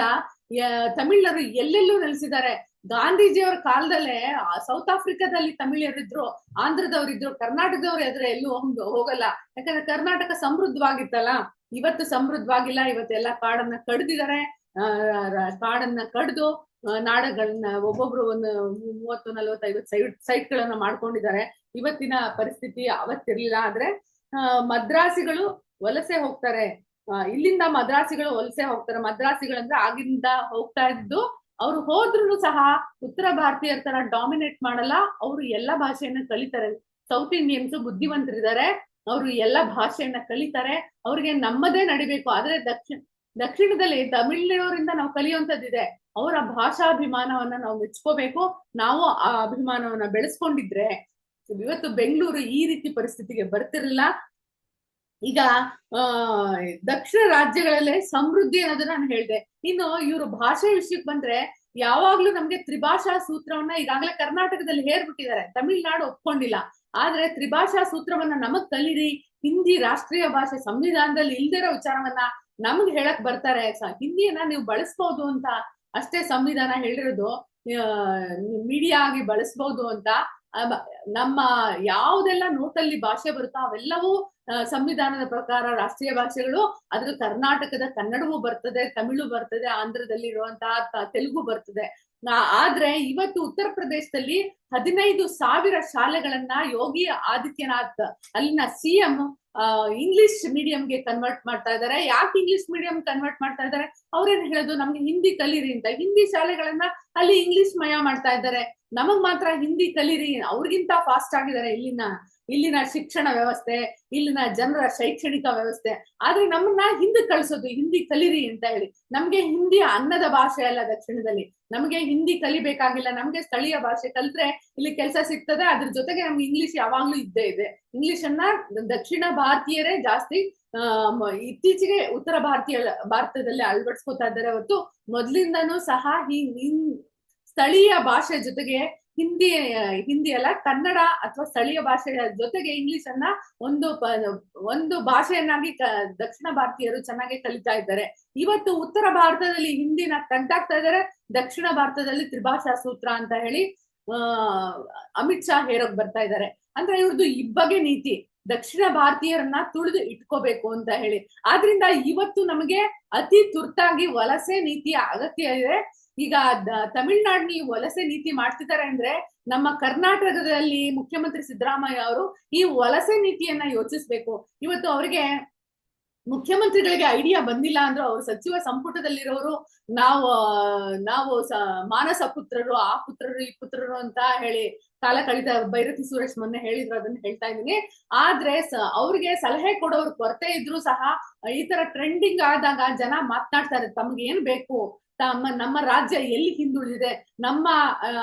S2: ತಮಿಳರು ಎಲ್ಲೆಲ್ಲೂ ನೆಲೆಸಿದ್ದಾರೆ. ಗಾಂಧೀಜಿಯವರ ಕಾಲದಲ್ಲೇ ಸೌತ್ ಆಫ್ರಿಕಾದಲ್ಲಿ ತಮಿಳಿಯರಿದ್ರು ಆಂಧ್ರದವರಿದ್ರು ಕರ್ನಾಟಕದವ್ರು ಎದುರು ಎಲ್ಲೂ ಹೋಗ್- ಹೋಗಲ್ಲ. ಯಾಕಂದ್ರೆ ಕರ್ನಾಟಕ ಸಮೃದ್ಧವಾಗಿತ್ತಲ್ಲ. ಇವತ್ತು ಸಮೃದ್ಧವಾಗಿಲ್ಲ ಇವತ್ತೆಲ್ಲ ಕಾಡನ್ನ ಕಡ್ದಿದ್ದಾರೆ ಆ, ಕಾಡನ್ನ ಕಡ್ದು ನಾಡಗಳನ್ನ ಒಬ್ಬೊಬ್ರು ಒಂದು ಮೂವತ್ತು ನಲವತ್ತು ಸೈಡ್ ಸೈಟ್ ಗಳನ್ನ ಮಾಡ್ಕೊಂಡಿದ್ದಾರೆ ಇವತ್ತಿನ ಪರಿಸ್ಥಿತಿ ಅವತ್ತಿರ್ಲಿಲ್ಲ. ಆದ್ರೆ ಮದ್ರಾಸಿಗಳು ವಲಸೆ ಹೋಗ್ತಾರೆ. ಇಲ್ಲಿಂದ ಮದ್ರಾಸಿಗಳು ವಲಸೆ ಹೋಗ್ತಾರೆ. ಮದ್ರಾಸಿಗಳಂದ್ರೆ ಆಗಿಂದ ಹೋಗ್ತಾ ಇದ್ದು ಅವ್ರು ಹೋದ್ರು ಸಹ ಉತ್ತರ ಭಾರತೀಯರ ತರ ಡಾಮಿನೇಟ್ ಮಾಡಲ್ಲ, ಅವರು ಎಲ್ಲ ಭಾಷೆಯನ್ನ ಕಲಿತಾರೆ. ಸೌತ್ ಇಂಡಿಯನ್ಸ್ ಬುದ್ಧಿವಂತರಿದ್ದಾರೆ ಅವರು ಎಲ್ಲ ಭಾಷೆಯನ್ನ ಕಲಿತಾರೆ, ಅವ್ರಿಗೆ ನಮ್ಮದೇ ನಡಿಬೇಕು. ಆದ್ರೆ ದಕ್ಷಿಣ, ದಕ್ಷಿಣದಲ್ಲಿ ತಮಿಳಿನವರಿಂದ ನಾವು ಕಲಿಯುವಂತದ್ದಿದೆ ಅವರ ಭಾಷಾಭಿಮಾನವನ್ನ ನಾವು ಮೆಚ್ಕೋಬೇಕು. ನಾವು ಆ ಅಭಿಮಾನವನ್ನ ಬೆಳೆಸ್ಕೊಂಡಿದ್ರೆ, ಇವತ್ತು ಬೆಂಗಳೂರು ಈ ರೀತಿ ಪರಿಸ್ಥಿತಿಗೆ ಬರ್ತಿರ್ಲಿಲ್ಲ. ಈಗ, ಆ, ದಕ್ಷಿಣ ರಾಜ್ಯಗಳಲ್ಲೇ ಸಮೃದ್ಧಿ ಅನ್ನೋದು ನಾನು ಹೇಳ್ದೆ. ಇನ್ನು ಇವರು ಭಾಷೆ ವಿಷಯಕ್ಕೆ ಬಂದ್ರೆ ಯಾವಾಗ್ಲೂ ನಮ್ಗೆ ತ್ರಿಭಾಷಾ ಸೂತ್ರವನ್ನ ಈಗಾಗಲೇ ಕರ್ನಾಟಕದಲ್ಲಿ ಹೇರ್ಬಿಟ್ಟಿದ್ದಾರೆ ತಮಿಳ್ನಾಡು ಒಪ್ಕೊಂಡಿಲ್ಲ. ಆದ್ರೆ ತ್ರಿಭಾಷಾ ಸೂತ್ರವನ್ನ ನಮಗ್ ಕಲೀರಿ, ಹಿಂದಿ ರಾಷ್ಟ್ರೀಯ ಭಾಷೆ ಸಂವಿಧಾನದಲ್ಲಿ ಇಲ್ದಿರೋ ವಿಚಾರವನ್ನ ನಮಗ್ ಹೇಳಕ್ ಬರ್ತಾರೆ. ಹಿಂದಿಯನ್ನ ನೀವು ಬಳಸ್ಬೋದು ಅಂತ ಅಷ್ಟೇ ಸಂವಿಧಾನ ಹೇಳಿರೋದು ಮೀಡಿಯಾ ಆಗಿ ಬಳಸ್ಬಹುದು ಅಂತ ನಮ್ಮ ಯಾವ್ದೆಲ್ಲ ನೋಟಲ್ಲಿ ಭಾಷೆ ಬರುತ್ತೋ ಅವೆಲ್ಲವೂ ಸಂವಿಧಾನದ ಪ್ರಕಾರ ರಾಷ್ಟ್ರೀಯ ಭಾಷೆಗಳು ಅದ್ರ ಕರ್ನಾಟಕದ ಕನ್ನಡವೂ ಬರ್ತದೆ, ತಮಿಳು ಬರ್ತದೆ ಆಂಧ್ರದಲ್ಲಿ ಇರುವಂತಹ ತೆಲುಗು ಬರ್ತದೆ. ಆದ್ರೆ ಇವತ್ತು ಉತ್ತರ ಪ್ರದೇಶದಲ್ಲಿ ಹದಿನೈದು ಸಾವಿರ ಶಾಲೆಗಳನ್ನ ಯೋಗಿ ಆದಿತ್ಯನಾಥ್, ಅಲ್ಲಿನ ಸಿಎಂ ಇಂಗ್ಲಿಷ್ ಮೀಡಿಯಂಗೆ ಕನ್ವರ್ಟ್ ಮಾಡ್ತಾ ಇದ್ದಾರೆ ಯಾಕೆ ಇಂಗ್ಲಿಷ್ ಮೀಡಿಯಂ ಕನ್ವರ್ಟ್ ಮಾಡ್ತಾ ಇದ್ದಾರೆ ಅವ್ರೇನ್ ಹೇಳೋದು? ನಮ್ಗೆ ಹಿಂದಿ ಕಲೀರಿ ಅಂತ. ಹಿಂದಿ ಶಾಲೆಗಳನ್ನ ಅಲ್ಲಿ ಇಂಗ್ಲಿಷ್ ಮಯ ಮಾಡ್ತಾ ಇದ್ದಾರೆ ನಮಗ್ ಮಾತ್ರ ಹಿಂದಿ ಕಲೀರಿ. ಅವ್ರಿಗಿಂತ ಫಾಸ್ಟ್ ಆಗಿದ್ದಾರೆ ಇಲ್ಲಿನ ಇಲ್ಲಿನ ಶಿಕ್ಷಣ ವ್ಯವಸ್ಥೆ, ಇಲ್ಲಿನ ಜನರ ಶೈಕ್ಷಣಿಕ ವ್ಯವಸ್ಥೆ. ಆದ್ರೆ ನಮ್ಮನ್ನ ಹಿಂದೆ ಕಳಿಸೋದು, ಹಿಂದಿ ಕಲಿರಿ ಅಂತ ಹೇಳಿ. ನಮ್ಗೆ ಹಿಂದಿ ಅನ್ನದ ಭಾಷೆ ಅಲ್ಲ ದಕ್ಷಿಣದಲ್ಲಿ. ನಮ್ಗೆ ಹಿಂದಿ ಕಲಿಬೇಕಾಗಿಲ್ಲ. ನಮ್ಗೆ ಸ್ಥಳೀಯ ಭಾಷೆ ಕಲ್ತ್ರೆ ಇಲ್ಲಿ ಕೆಲಸ ಸಿಗ್ತದೆ. ಅದ್ರ ಜೊತೆಗೆ ನಮ್ಗೆ ಇಂಗ್ಲಿಷ್ ಯಾವಾಗ್ಲೂ ಇದ್ದೇ ಇದೆ. ಇಂಗ್ಲಿಷ್ ಅನ್ನ ದಕ್ಷಿಣ ಭಾರತೀಯರೇ ಜಾಸ್ತಿ ಇತ್ತೀಚೆಗೆ ಉತ್ತರ ಭಾರತೀಯ, ಭಾರತದಲ್ಲಿ ಅಳವಡಿಸ್ಕೊತಾ ಇದ್ದಾರೆ ಹೊತ್ತು ಮೊದ್ಲಿಂದನೂ ಸಹ ಈ ಸ್ಥಳೀಯ ಭಾಷೆ ಜೊತೆಗೆ ಹಿಂದಿ ಹಿಂದಿ ಅಲ್ಲ, ಕನ್ನಡ ಅಥವಾ ಸ್ಥಳೀಯ ಭಾಷೆಯ ಜೊತೆಗೆ ಇಂಗ್ಲಿಷ್ ಅನ್ನ ಒಂದು ಒಂದು ಭಾಷೆಯನ್ನಾಗಿ ದಕ್ಷಿಣ ಭಾರತೀಯರು ಚೆನ್ನಾಗಿ ಕಲಿತಾ ಇದ್ದಾರೆ. ಇವತ್ತು ಉತ್ತರ ಭಾರತದಲ್ಲಿ ಹಿಂದಿನ ಕಂಟಾಕ್ತಾ ಇದ್ದಾರೆ. ದಕ್ಷಿಣ ಭಾರತದಲ್ಲಿ ತ್ರಿಭಾಷಾ ಸೂತ್ರ ಅಂತ ಹೇಳಿ ಅಮಿತ್ ಶಾ ಹೇರೋಕ್ ಬರ್ತಾ ಇದ್ದಾರೆ. ಅಂದ್ರೆ ಇವ್ರದ್ದು ಇಬ್ಬಗೆ ನೀತಿ. ದಕ್ಷಿಣ ಭಾರತೀಯರನ್ನ ತುಳಿದು ಇಟ್ಕೋಬೇಕು ಅಂತ ಹೇಳಿ. ಆದ್ರಿಂದ ಇವತ್ತು ನಮಗೆ ಅತಿ ತುರ್ತಾಗಿ ವಲಸೆ ನೀತಿಯ ಅಗತ್ಯ ಇದೆ. ಈಗ ದ- ಈ ವಲಸೆ ನೀತಿ ಮಾಡ್ತಿದ್ದಾರೆ ಅಂದ್ರೆ ನಮ್ಮ ಕರ್ನಾಟಕದಲ್ಲಿ ಮುಖ್ಯಮಂತ್ರಿ ಸಿದ್ದರಾಮಯ್ಯ ಅವರು ಈ ವಲಸೆ ನೀತಿಯನ್ನ ಯೋಚಿಸ್ಬೇಕು. ಇವತ್ತು ಅವರಿಗೆ ಮುಖ್ಯಮಂತ್ರಿಗಳಿಗೆ ಐಡಿಯಾ ಬಂದಿಲ್ಲ ಅಂದ್ರೂ ಅವ್ರ ಸಚಿವ ಸಂಪುಟದಲ್ಲಿರೋರು ನಾವು ನಾವು ಮಾನಸ ಪುತ್ರರು, ಆ ಪುತ್ರರು, ಈ ಪುತ್ರರು ಅಂತ ಹೇಳಿ ಕಾಲ ಕಳಿತ ಭೈರತಿ ಸುರೇಶ್ ಮೊನ್ನೆ ಹೇಳಿದ್ರು, ಅದನ್ನ ಹೇಳ್ತಾ ಇದ್ದೀನಿ. ಆದ್ರೆ ಅವ್ರಿಗೆ ಸಲಹೆ ಕೊಡೋರ್ ಕೊರತೆ ಇದ್ರು ಸಹ ಈ ತರ ಟ್ರೆಂಡಿಂಗ್ ಆದಾಗ ಜನ ಮಾತನಾಡ್ತಾರೆ, ತಮ್ಗೆ ಏನ್ ಬೇಕು? ತಮ್ಮ, ನಮ್ಮ ರಾಜ್ಯ ಎಲ್ಲಿ ಹಿಂದುಳಿದಿದೆ, ನಮ್ಮ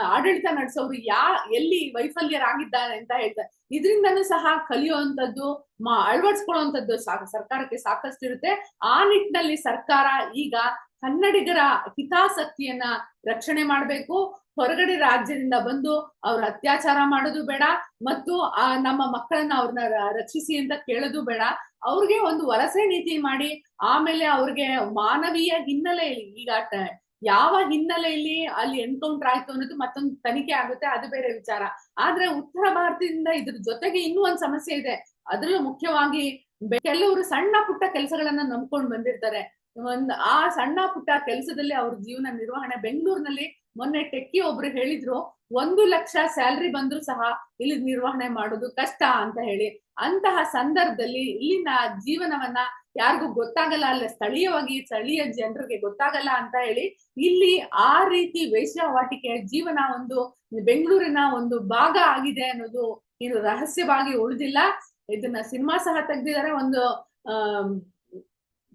S2: ಆಡಳಿತ ನಡೆಸೋರು ಯಾ, ಎಲ್ಲಿ ವೈಫಲ್ಯರಾಗಿದ್ದಾರೆ ಅಂತ ಹೇಳ್ತಾರೆ ಇದರಿಂದನೂ ಸಹ ಕಲಿಯುವಂತದ್ದು ಮಾ- ಅಳವಡಿಸ್ಕೊಳ್ಳುವಂಥದ್ದು ಸರ್ಕಾರಕ್ಕೆ ಸಾಕಷ್ಟು ಇರುತ್ತೆ ಆ ನಿಟ್ಟಿನಲ್ಲಿ ಸರ್ಕಾರ ಈಗ ಕನ್ನಡಿಗರ ಹಿತಾಸಕ್ತಿಯನ್ನ ರಕ್ಷಣೆ ಮಾಡಬೇಕು. ಹೊರಗಡೆ ರಾಜ್ಯದಿಂದ ಬಂದು ಅವ್ರ ಅತ್ಯಾಚಾರ ಮಾಡೋದು ಬೇಡ ಮತ್ತು ಆ ನಮ್ಮ ಮಕ್ಕಳನ್ನ ಅವ್ರನ್ನ ರಕ್ಷಿಸಿ ಅಂತ ಕೇಳೋದು ಬೇಡ. ಅವ್ರಿಗೆ ಒಂದು ವಲಸೆ ನೀತಿ ಮಾಡಿ ಆಮೇಲೆ ಅವ್ರಿಗೆ ಮಾನವೀಯ ಹಿನ್ನೆಲೆಯಲ್ಲಿ ಈಗ ಯಾವ ಹಿನ್ನೆಲೆಯಲ್ಲಿ ಅಲ್ಲಿ ಎನ್ಕೌಂಟರ್ ಆಯ್ತು ಅನ್ನೋದು ಮತ್ತೊಂದು ತನಿಖೆ ಆಗುತ್ತೆ, ಅದು ಬೇರೆ ವಿಚಾರ. ಆದ್ರೆ ಉತ್ತರ ಭಾರತದಿಂದ ಇದ್ರ ಜೊತೆಗೆ ಇನ್ನೂ ಒಂದ್ ಸಮಸ್ಯೆ ಇದೆ. ಅದ್ರಲ್ಲೂ ಮುಖ್ಯವಾಗಿ ಕೆಲವರು ಸಣ್ಣ ಪುಟ್ಟ ಕೆಲಸಗಳನ್ನ ನಂಬ್ಕೊಂಡು ಬಂದಿರ್ತಾರೆ. ಒಂದ್ ಆ ಸಣ್ಣ ಪುಟ್ಟ ಕೆಲಸದಲ್ಲಿ ಅವ್ರ ಜೀವನ ನಿರ್ವಹಣೆ ಬೆಂಗಳೂರಿನಲ್ಲಿ ಮೊನ್ನೆ ಟೆಕ್ಕಿ ಒಬ್ರು ಹೇಳಿದ್ರು, ಒಂದು ಲಕ್ಷ ಸ್ಯಾಲ್ರಿ ಬಂದ್ರು ಸಹ ಇಲ್ಲಿ ನಿರ್ವಹಣೆ ಮಾಡೋದು ಕಷ್ಟ ಅಂತ ಹೇಳಿ. ಅಂತಹ ಸಂದರ್ಭದಲ್ಲಿ ಇಲ್ಲಿನ ಜೀವನವನ್ನ ಯಾರಿಗೂ ಗೊತ್ತಾಗಲ್ಲ, ಅಲ್ಲ ಸ್ಥಳೀಯವಾಗಿ ಸ್ಥಳೀಯ ಜನರಿಗೆ ಗೊತ್ತಾಗಲ್ಲ ಅಂತ ಹೇಳಿ ಇಲ್ಲಿ ಆ ರೀತಿ ವೇಶ್ಯಾವಾಟಿಕೆ ಜೀವನ ಒಂದು ಬೆಂಗಳೂರಿನ ಒಂದು ಭಾಗ ಆಗಿದೆ ಅನ್ನೋದು ಇದು ರಹಸ್ಯವಾಗಿ ಉಳಿದಿಲ್ಲ. ಇದನ್ನ ಸಿನಿಮಾ ಸಹ ತೆಗ್ದಿದ್ದಾರೆ. ಒಂದು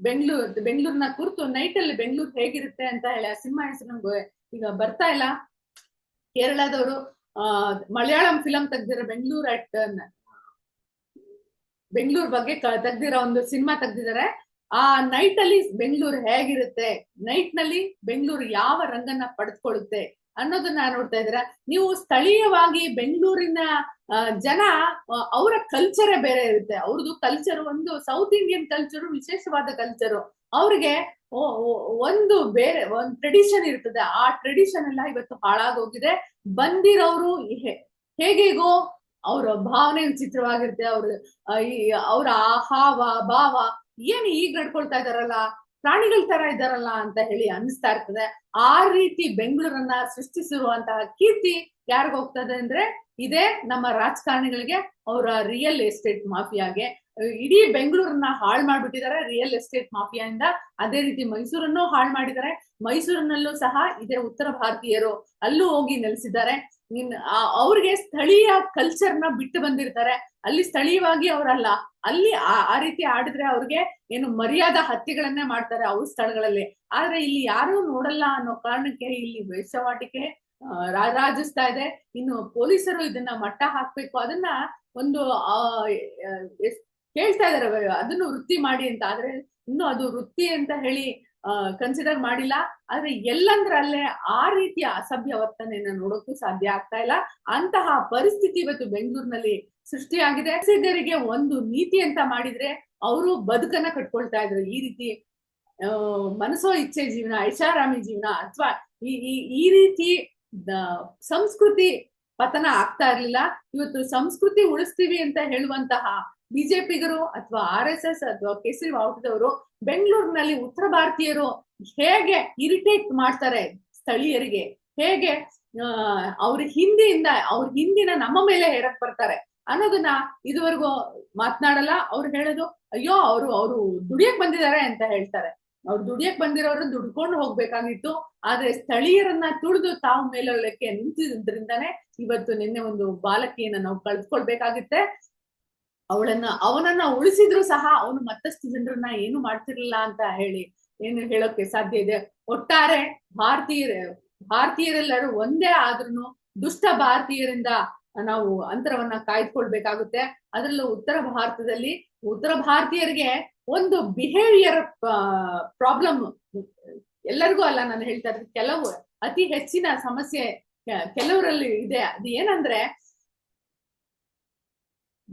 S2: ಬೆಂಗಳೂರು ಬೆಂಗಳೂರಿನ ಕುರ್ತು ನೈಟ್ ಅಲ್ಲಿ ಬೆಂಗಳೂರು ಹೇಗಿರುತ್ತೆ ಅಂತ ಹೇಳಿ, ಆ ಸಿನಿಮಾ ಹೆಸರು ನಮ್ಗೆ ಈಗ ಬರ್ತಾ ಇಲ್ಲ. ಕೇರಳದವರು, ಆ, ಮಲಯಾಳಂ ಫಿಲಂ ತೆಗ್ದಿರೋ ಬೆಂಗಳೂರು ಅಟ್ ಬೆಂಗಳೂರು ಬಗ್ಗೆ ತೆಗ್ದಿರೋ ಒಂದು ಸಿನಿಮಾ ತೆಗ್ದಿದ್ದಾರೆ ಆ ನೈಟ್ ಅಲ್ಲಿ ಬೆಂಗಳೂರು ಹೇಗಿರುತ್ತೆ? ನೈಟ್ನಲ್ಲಿ ಬೆಂಗಳೂರು ಯಾವ ರಂಗನ್ನ ಪಡೆದುಕೊಳ್ಳುತ್ತೆ ಅನ್ನೋದನ್ನ ನೋಡ್ತಾ ಇದ್ದೀರಾ? ನೀವು ಸ್ಥಳೀಯವಾಗಿ ಬೆಂಗಳೂರಿನ ಜನ ಅವರ ಕಲ್ಚರೇ ಬೇರೆ ಇರುತ್ತೆ. ಅವ್ರದ್ದು ಕಲ್ಚರ್ ಒಂದು ಸೌತ್ ಇಂಡಿಯನ್ ಕಲ್ಚರು ವಿಶೇಷವಾದ ಕಲ್ಚರು ಅವ್ರಿಗೆ ಒಂದು ಬೇರೆ, ಒಂದು ಟ್ರೆಡಿಷನ್ ಇರ್ತದೆ. ಆ ಟ್ರೆಡಿಷನ್ ಎಲ್ಲ ಇವತ್ತು ಹಾಳಾಗೋಗಿದೆ ಬಂದಿರೋರು ಹೇಗೇಗೋ ಅವರ ಭಾವನೆ ವಿಚಿತ್ರವಾಗಿರುತ್ತೆ. ಅವ್ರ ಅವರ ಹಾವ ಭಾವ, ಏನು ಈಗ ನಡ್ಕೊಳ್ತಾ ಇದಾರಲ್ಲ? ಪ್ರಾಣಿಗಳ ತರ ಇದಾರಲ್ಲ ಅಂತ ಹೇಳಿ ಅನಿಸ್ತಾ ಇರ್ತದೆ. ಆ ರೀತಿ ಬೆಂಗಳೂರನ್ನ ಸೃಷ್ಟಿಸಿರುವಂತಹ ಕೀರ್ತಿ ಯಾರಿಗ ಹೋಗ್ತದೆ ಅಂದ್ರೆ ಇದೇ ನಮ್ಮ ರಾಜಕಾರಣಿಗಳಿಗೆ ಅವರ ರಿಯಲ್ ಎಸ್ಟೇಟ್ ಮಾಫಿಯಾಗೆ. ಇಡೀ ಬೆಂಗಳೂರನ್ನ ಹಾಳು ಮಾಡ್ಬಿಟ್ಟಿದ್ದಾರೆ ರಿಯಲ್ ಎಸ್ಟೇಟ್ ಮಾಫಿಯಾಯಿಂದ. ಅದೇ ರೀತಿ ಮೈಸೂರನ್ನು ಹಾಳು ಮಾಡಿದ್ದಾರೆ ಮೈಸೂರಿನಲ್ಲೂ ಸಹ ಇದೇ ಉತ್ತರ ಭಾರತೀಯರು ಅಲ್ಲೂ ಹೋಗಿ ನೆಲೆಸಿದ್ದಾರೆ. ಆ- ಅವ್ರಿಗೆ ಸ್ಥಳೀಯ ನ ಬಿಟ್ಟು ಬಂದಿರ್ತಾರೆ. ಅಲ್ಲಿ ಸ್ಥಳೀಯವಾಗಿ ಅವರಲ್ಲ. ಅಲ್ಲಿ ಆ ರೀತಿ ಆಡಿದ್ರೆ ಅವ್ರಿಗೆ ಏನು ಮರ್ಯಾದ ಹತ್ಯೆಗಳನ್ನೇ ಮಾಡ್ತಾರೆ ಅವ್ರ ಸ್ಥಳಗಳಲ್ಲಿ. ಆದ್ರೆ ಇಲ್ಲಿ ಯಾರು ನೋಡಲ್ಲ ಅನ್ನೋ ಕಾರಣಕ್ಕೆ ಇಲ್ಲಿ ವೇಷವಾಟಿಕೆ ರಾಜಿಸ್ತಾ ಇದೆ. ಇನ್ನು ಪೊಲೀಸರು ಇದನ್ನ ಮಟ್ಟ ಹಾಕ್ಬೇಕು. ಅದನ್ನ ಒಂದು ಹೇಳ್ತಾ ಇದಾರೆ. ಅದನ್ನು ವೃತ್ತಿ ಮಾಡಿ ಅಂತ. ಆದ್ರೆ ಇನ್ನು ಅದು ವೃತ್ತಿ ಅಂತ ಹೇಳಿ ಕನ್ಸಿಡರ್ ಮಾಡಿಲ್ಲ. ಆದ್ರೆ ಎಲ್ಲಂದ್ರಲ್ಲೇ ಆ ರೀತಿಯ ಅಸಭ್ಯ ವರ್ತನೆಯನ್ನ ನೋಡೋಕ್ಕೂ ಸಾಧ್ಯ ಆಗ್ತಾ ಇಲ್ಲ. ಅಂತಹ ಪರಿಸ್ಥಿತಿ ಇವತ್ತು ಬೆಂಗಳೂರಿನಲ್ಲಿ ಸೃಷ್ಟಿಯಾಗಿದೆ. ಸಿದ್ಧರಿಗೆ ಒಂದು ನೀತಿ ಅಂತ ಮಾಡಿದ್ರೆ ಅವರು ಬದುಕನ್ನ ಕಟ್ಕೊಳ್ತಾ ಇದ್ರು. ಈ ರೀತಿ ಮನಸೋ ಇಚ್ಛೆ ಜೀವನ, ಐಷಾರಾಮಿ ಜೀವನ ಅಥವಾ ಈ, ಈ- ರೀತಿ ಸಂಸ್ಕೃತಿ ಪತನ ಆಗ್ತಾ ಇರ್ಲಿಲ್ಲ. ಇವತ್ತು ಸಂಸ್ಕೃತಿ ಉಳಿಸ್ತೀವಿ ಅಂತ ಹೇಳುವಂತಹ ಬಿಜೆಪಿಗರು ಅಥವಾ ಆರ್ ಎಸ್ ಎಸ್ ಅಥವಾ ಕೇಸರಿ ಬಾವುಟದವರು ಬೆಂಗಳೂರಿನಲ್ಲಿ ಉತ್ತರ ಭಾರತೀಯರು ಹೇಗೆ ಇರಿಟೇಟ್ ಮಾಡ್ತಾರೆ ಸ್ಥಳೀಯರಿಗೆ, ಹೇಗೆ ಅವ್ರ ಹಿಂದಿಯಿಂದ, ಅವ್ರ ಹಿಂದಿನ ನಮ್ಮ ಮೇಲೆ ಹೇರಕ್ ಬರ್ತಾರೆ ಅನ್ನೋದನ್ನ ಇದುವರೆಗೂ ಮಾತನಾಡಲ್ಲ. ಅವ್ರು ಹೇಳೋದು, ಅಯ್ಯೋ, ಅವರು ಅವರು ದುಡಿಯಕ್ ಬಂದಿದ್ದಾರೆ ಅಂತ ಹೇಳ್ತಾರೆ. ಅವ್ರು ದುಡಿಯಕ್ ಬಂದಿರೋರು ದುಡ್ಕೊಂಡು ಹೋಗ್ಬೇಕಾಗಿತ್ತು. ಆದ್ರೆ ಸ್ಥಳೀಯರನ್ನ ತುಳಿದು ತಾವು ಮೇಲಕ್ಕೆ ನಿಂತಿದ್ರಿಂದಾನೆ ಇವತ್ತು ನಿನ್ನೆ ಒಂದು ಬಾಲಕಿಯನ್ನ ನಾವು ಕಳ್ದ್ಕೊಳ್ಬೇಕಾಗಿತ್ತೆ. ಅವಳನ್ನ, ಅವನನ್ನ ಉಳಿಸಿದ್ರು ಸಹ ಅವನು ಮತ್ತಷ್ಟು ಜನರನ್ನ ಏನು ಮಾಡ್ತಿರ್ಲಿಲ್ಲ ಅಂತ ಹೇಳಿ, ಏನು ಹೇಳೋಕೆ ಸಾಧ್ಯ ಇದೆ? ಒಟ್ಟಾರೆ ಭಾರತೀಯರ, ಭಾರತೀಯರೆಲ್ಲರೂ ಒಂದೇ ಆದ್ರೂ ದುಷ್ಟ ಭಾರತೀಯರಿಂದ ನಾವು ಅಂತರವನ್ನ ಕಾಯ್ದುಕೊಳ್ಬೇಕಾಗುತ್ತೆ. ಅದರಲ್ಲೂ ಉತ್ತರ ಭಾರತದಲ್ಲಿ ಉತ್ತರ ಭಾರತೀಯರಿಗೆ ಒಂದು ಬಿಹೇವಿಯರ್ ಪ್ರಾಬ್ಲಮ್ ಎಲ್ಲರಿಗೂ ಅಲ್ಲ ನಾನು ಹೇಳ್ತಾ ಇರೋದು, ಕೆಲವು ಅತಿ ಹೆಚ್ಚಿನ ಸಮಸ್ಯೆ ಕೆಲವರಲ್ಲಿ ಇದೆ. ಅದು ಏನಂದ್ರೆ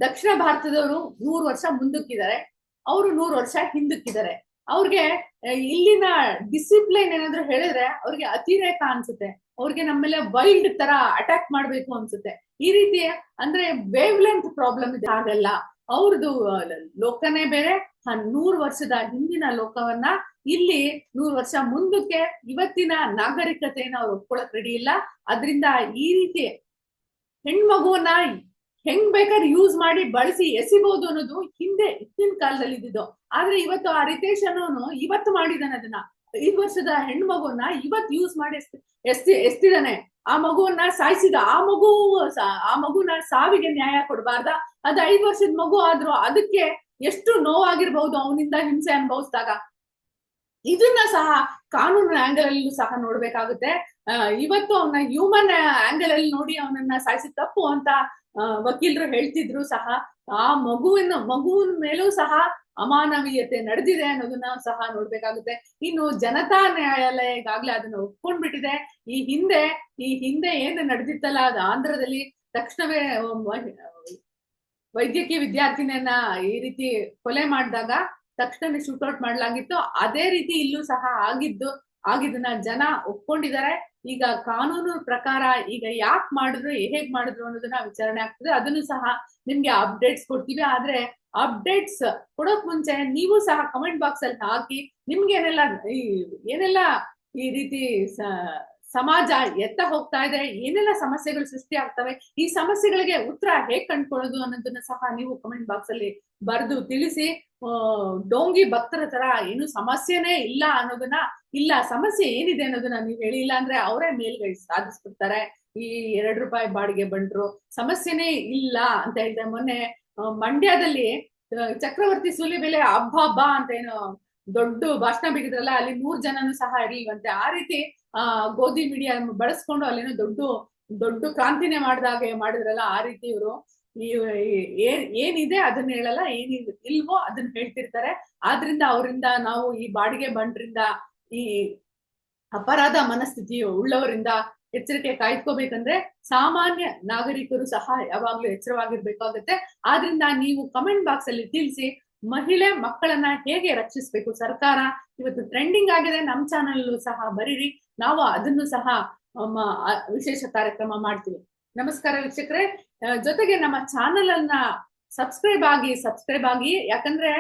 S2: ದಕ್ಷಿಣ ಭಾರತದವರು ನೂರು ವರ್ಷ ಮುಂದಕ್ಕಿದ್ದಾರೆ. ಅವರು ನೂರು ವರ್ಷ ಹಿಂದಕ್ಕಿದ್ದಾರೆ. ಅವ್ರಿಗೆ ಇಲ್ಲಿನ ಡಿಸಿಪ್ಲೈನ್ ಏನಾದ್ರು ಹೇಳಿದ್ರೆ ಅವ್ರಿಗೆ ಅತಿರೇಕ ಅನ್ಸುತ್ತೆ. ಅವ್ರಿಗೆ ನಮ್ಮೇಲೆ ವೈಲ್ಡ್ ತರ ಅಟ್ಯಾಕ್ ಮಾಡ್ಬೇಕು ಅನ್ಸುತ್ತೆ. ಈ ರೀತಿ ಅಂದ್ರೆ ವೇವ್ ಲೆಂತ್ ಪ್ರಾಬ್ಲಮ್ ಇದೆ ಆಗಲ್ಲ ಅವ್ರದ್ದು ಲೋಕನೇ ಬೇರೆ. ನೂರು ವರ್ಷದ ಹಿಂದಿನ ಲೋಕವನ್ನ ಇಲ್ಲಿ ನೂರು ವರ್ಷ ಮುಂದಕ್ಕೆ ಇವತ್ತಿನ ನಾಗರಿಕತೆಯನ್ನು ಅವ್ರು ಒಪ್ಕೊಳಕ್ ರೆಡಿ ಇಲ್ಲ. ಅದರಿಂದ ಈ ರೀತಿ ಹೆಣ್ಮಗುವನ್ನ ಹೆಂಗ್ ಬೇಕಾದ್ರೆ ಯೂಸ್ ಮಾಡಿ ಬಳಸಿ ಎಸಿಬಹುದು ಅನ್ನೋದು ಹಿಂದೆ ಹಿಂದಿನ ಕಾಲದಲ್ಲಿ ಇದ್ದಿದ್ದು ಆದ್ರೆ ಇವತ್ತು ಆ ರಿತೇಶ್ ಅನ್ನೋನು ಇವತ್ತು ಮಾಡಿದಾನೆ ಅದನ್ನ. ಐದು ವರ್ಷದ ಹೆಣ್ಣು ಮಗುವನ್ನ ಇವತ್ ಯೂಸ್ ಮಾಡಿ ಎಸ್ತಿ- ಎಸ್ತಿ, ಎಸ್ತಿದಾನೆ. ಆ ಮಗುವನ್ನ ಸಾಯಿಸಿದ, ಆ ಮಗು ಆ ಮಗುನ ಸಾವಿಗೆ ನ್ಯಾಯ ಕೊಡಬಾರ್ದ? ಅದ್ ಐದು ವರ್ಷದ ಮಗು ಆದ್ರೂ ಅದಕ್ಕೆ ಎಷ್ಟು ನೋವಾಗಿರ್ಬಹುದು ಅವನಿಂದ ಹಿಂಸೆ ಅನುಭವಿಸಿದಾಗ? ಇದನ್ನ ಸಹ ಕಾನೂನು ಆಂಗಲ್ ಅಲ್ಲೂ ಸಹ ನೋಡ್ಬೇಕಾಗುತ್ತೆ. ಇವತ್ತು ಅವನ ಹ್ಯೂಮನ್ ಆಂಗಲ್ ಅಲ್ಲಿ ನೋಡಿ ಅವನನ್ನ ಸಾಯಿಸಿದ ತಪ್ಪು ಅಂತ ವಕೀಲರು ಹೇಳ್ತಿದ್ರು ಸಹ. ಆ ಮಗುವಿನ ಮಗುವಿನ ಮೇಲೂ ಸಹ ಅಮಾನವೀಯತೆ ನಡೆದಿದೆ ಅನ್ನೋದನ್ನ ಸಹ ನೋಡ್ಬೇಕಾಗುತ್ತೆ. ಇನ್ನು ಜನತಾ ನ್ಯಾಯಾಲಯ ಈಗಾಗ್ಲೇ ಅದನ್ನ ಒಪ್ಕೊಂಡ್ಬಿಟ್ಟಿದೆ. ಈ ಹಿಂದೆ ಈ ಹಿಂದೆ ಏನು ನಡೆದಿತ್ತಲ್ಲ ಅದು ಆಂಧ್ರದಲ್ಲಿ, ತಕ್ಷಣವೇ ವೈದ್ಯಕೀಯ ವಿದ್ಯಾರ್ಥಿನಿಯನ್ನ ಈ ರೀತಿ ಕೊಲೆ ಮಾಡಿದಾಗ ತಕ್ಷಣ ಶೂಟೌಟ್ ಮಾಡಲಾಗಿತ್ತು. ಅದೇ ರೀತಿ ಇಲ್ಲೂ ಸಹ ಆಗಿದ್ದು, ಆಗಿದ್ದನ್ನ ಜನ ಒಪ್ಕೊಂಡಿದ್ದಾರೆ. ಈಗ ಕಾನೂನು ಪ್ರಕಾರ ಈಗ ಯಾಕೆ ಮಾಡಿದ್ರು, ಹೇಗ್ ಮಾಡಿದ್ರು ಅನ್ನೋದನ್ನ ವಿಚಾರಣೆ ಆಗ್ತದೆ. ಅದನ್ನು ಸಹ ನಿಮ್ಗೆ ಅಪ್ಡೇಟ್ಸ್ ಕೊಡ್ತೀವಿ. ಆದ್ರೆ ಅಪ್ಡೇಟ್ಸ್ ಕೊಡೋಕ್ ಮುಂಚೆ ನೀವು ಸಹ ಕಮೆಂಟ್ ಬಾಕ್ಸ್ ಅಲ್ಲಿ ಹಾಕಿ ನಿಮ್ಗೆ ಏನೆಲ್ಲ ಏನೆಲ್ಲ ಈ ರೀತಿ ಸಮಾಜ ಎತ್ತ ಹೋಗ್ತಾ ಇದೆ, ಏನೆಲ್ಲ ಸಮಸ್ಯೆಗಳು ಸೃಷ್ಟಿ ಆಗ್ತವೆ, ಈ ಸಮಸ್ಯೆಗಳಿಗೆ ಉತ್ತರ ಹೇಗ್ ಕಂಡ್ಕೊಳ್ಳೋದು ಅನ್ನೋದನ್ನ ಸಹ ನೀವು ಕಮೆಂಟ್ ಬಾಕ್ಸ್ ಅಲ್ಲಿ ಬರೆದು ತಿಳಿಸಿ. ಡೋಂಗಿ ಭಕ್ತರ ತರ ಏನು ಸಮಸ್ಯೆನೇ ಇಲ್ಲ ಅನ್ನೋದನ್ನ, ಇಲ್ಲ ಸಮಸ್ಯೆ ಏನಿದೆ ಅನ್ನೋದನ್ನ ನೀವು ಹೇಳಿಲ್ಲ ಅಂದ್ರೆ ಅವರೇ ಮೇಲ್ಗೈ ಸಾಧಿಸ್ಬಿಡ್ತಾರೆ. ಈ ಎರಡ್ ರೂಪಾಯಿ ಬಾಡಿಗೆ ಬಂಟ್ರು ಸಮಸ್ಯೆನೇ ಇಲ್ಲ ಅಂತ ಹೇಳಿದೆ. ಮೊನ್ನೆ ಮಂಡ್ಯದಲ್ಲಿ ಚಕ್ರವರ್ತಿ ಸೂಲಿಬೆಲೆ ಹಬ್ಬ ಹಬ್ಬ ಅಂತ ಏನು ದೊಡ್ಡ ಭಾಷಣ ಬಿಗಿದ್ರಲ್ಲ, ಅಲ್ಲಿ ನೂರ್ ಜನನು ಸಹ ಇರ್ಲಿಲ್ವಂತೆ. ಆ ರೀತಿ, ಆ, ಗೋಧಿ ಮೀಡಿಯಾ ಬಳಸ್ಕೊಂಡು ಅಲ್ಲೇನೋ ದೊಡ್ಡ ದೊಡ್ಡ ಕ್ರಾಂತಿನೇ ಮಾಡ್ದಾಗೆ ಮಾಡಿದ್ರಲ್ಲ ಆ ರೀತಿ ಇವರು. ಏನ್, ಏನಿದೆ ಅದನ್ನ ಹೇಳಲ್ಲ ಏನಿದೆ ಇಲ್ವೋ ಅದನ್ನ ಹೇಳ್ತಿರ್ತಾರೆ. ಆದ್ರಿಂದ ಅವರಿಂದ ನಾವು ಈ ಬಾಡಿಗೆ ಬಂಡ್ರಿಂದ ಈ ಅಪರಾಧ ಮನಸ್ಥಿತಿ ಉಳ್ಳವರಿಂದ ಎಚ್ಚರಿಕೆ ಕಾಯ್ಕೋಬೇಕಂದ್ರೆ ಸಾಮಾನ್ಯ ನಾಗರಿಕರು ಸಹ ಯಾವಾಗ್ಲೂ ಎಚ್ಚರವಾಗಿರ್ಬೇಕಾಗತ್ತೆ ಆದ್ರಿಂದ ನೀವು ಕಮೆಂಟ್ ಬಾಕ್ಸ್ ಅಲ್ಲಿ ತಿಳಿಸಿ ಮಹಿಳೆ ಮಕ್ಕಳನ್ನ ಹೇಗೆ ರಕ್ಷಿಸ್ಬೇಕು? ಸರ್ಕಾರ ಇವತ್ತು ಟ್ರೆಂಡಿಂಗ್ ಆಗಿದೆ, ನಮ್ ಚಾನಲ್ ಸಹ ಬರೀರಿ. ನಾವು ಅದನ್ನು ಸಹ ವಿಶೇಷ ಕಾರ್ಯಕ್ರಮ ಮಾಡ್ತೀವಿ. ನಮಸ್ಕಾರ ವೀಕ್ಷಕರೇ. ಜೊತೆಗೆ ನಮ್ಮ ಚಾನೆಲ್ ಅನ್ನ ಸಬ್ಸ್ಕ್ರೈಬ್ ಆಗಿ ಸಬ್ಸ್ಕ್ರೈಬ್ ಆಗಿ, ಯಾಕಂದ್ರೆ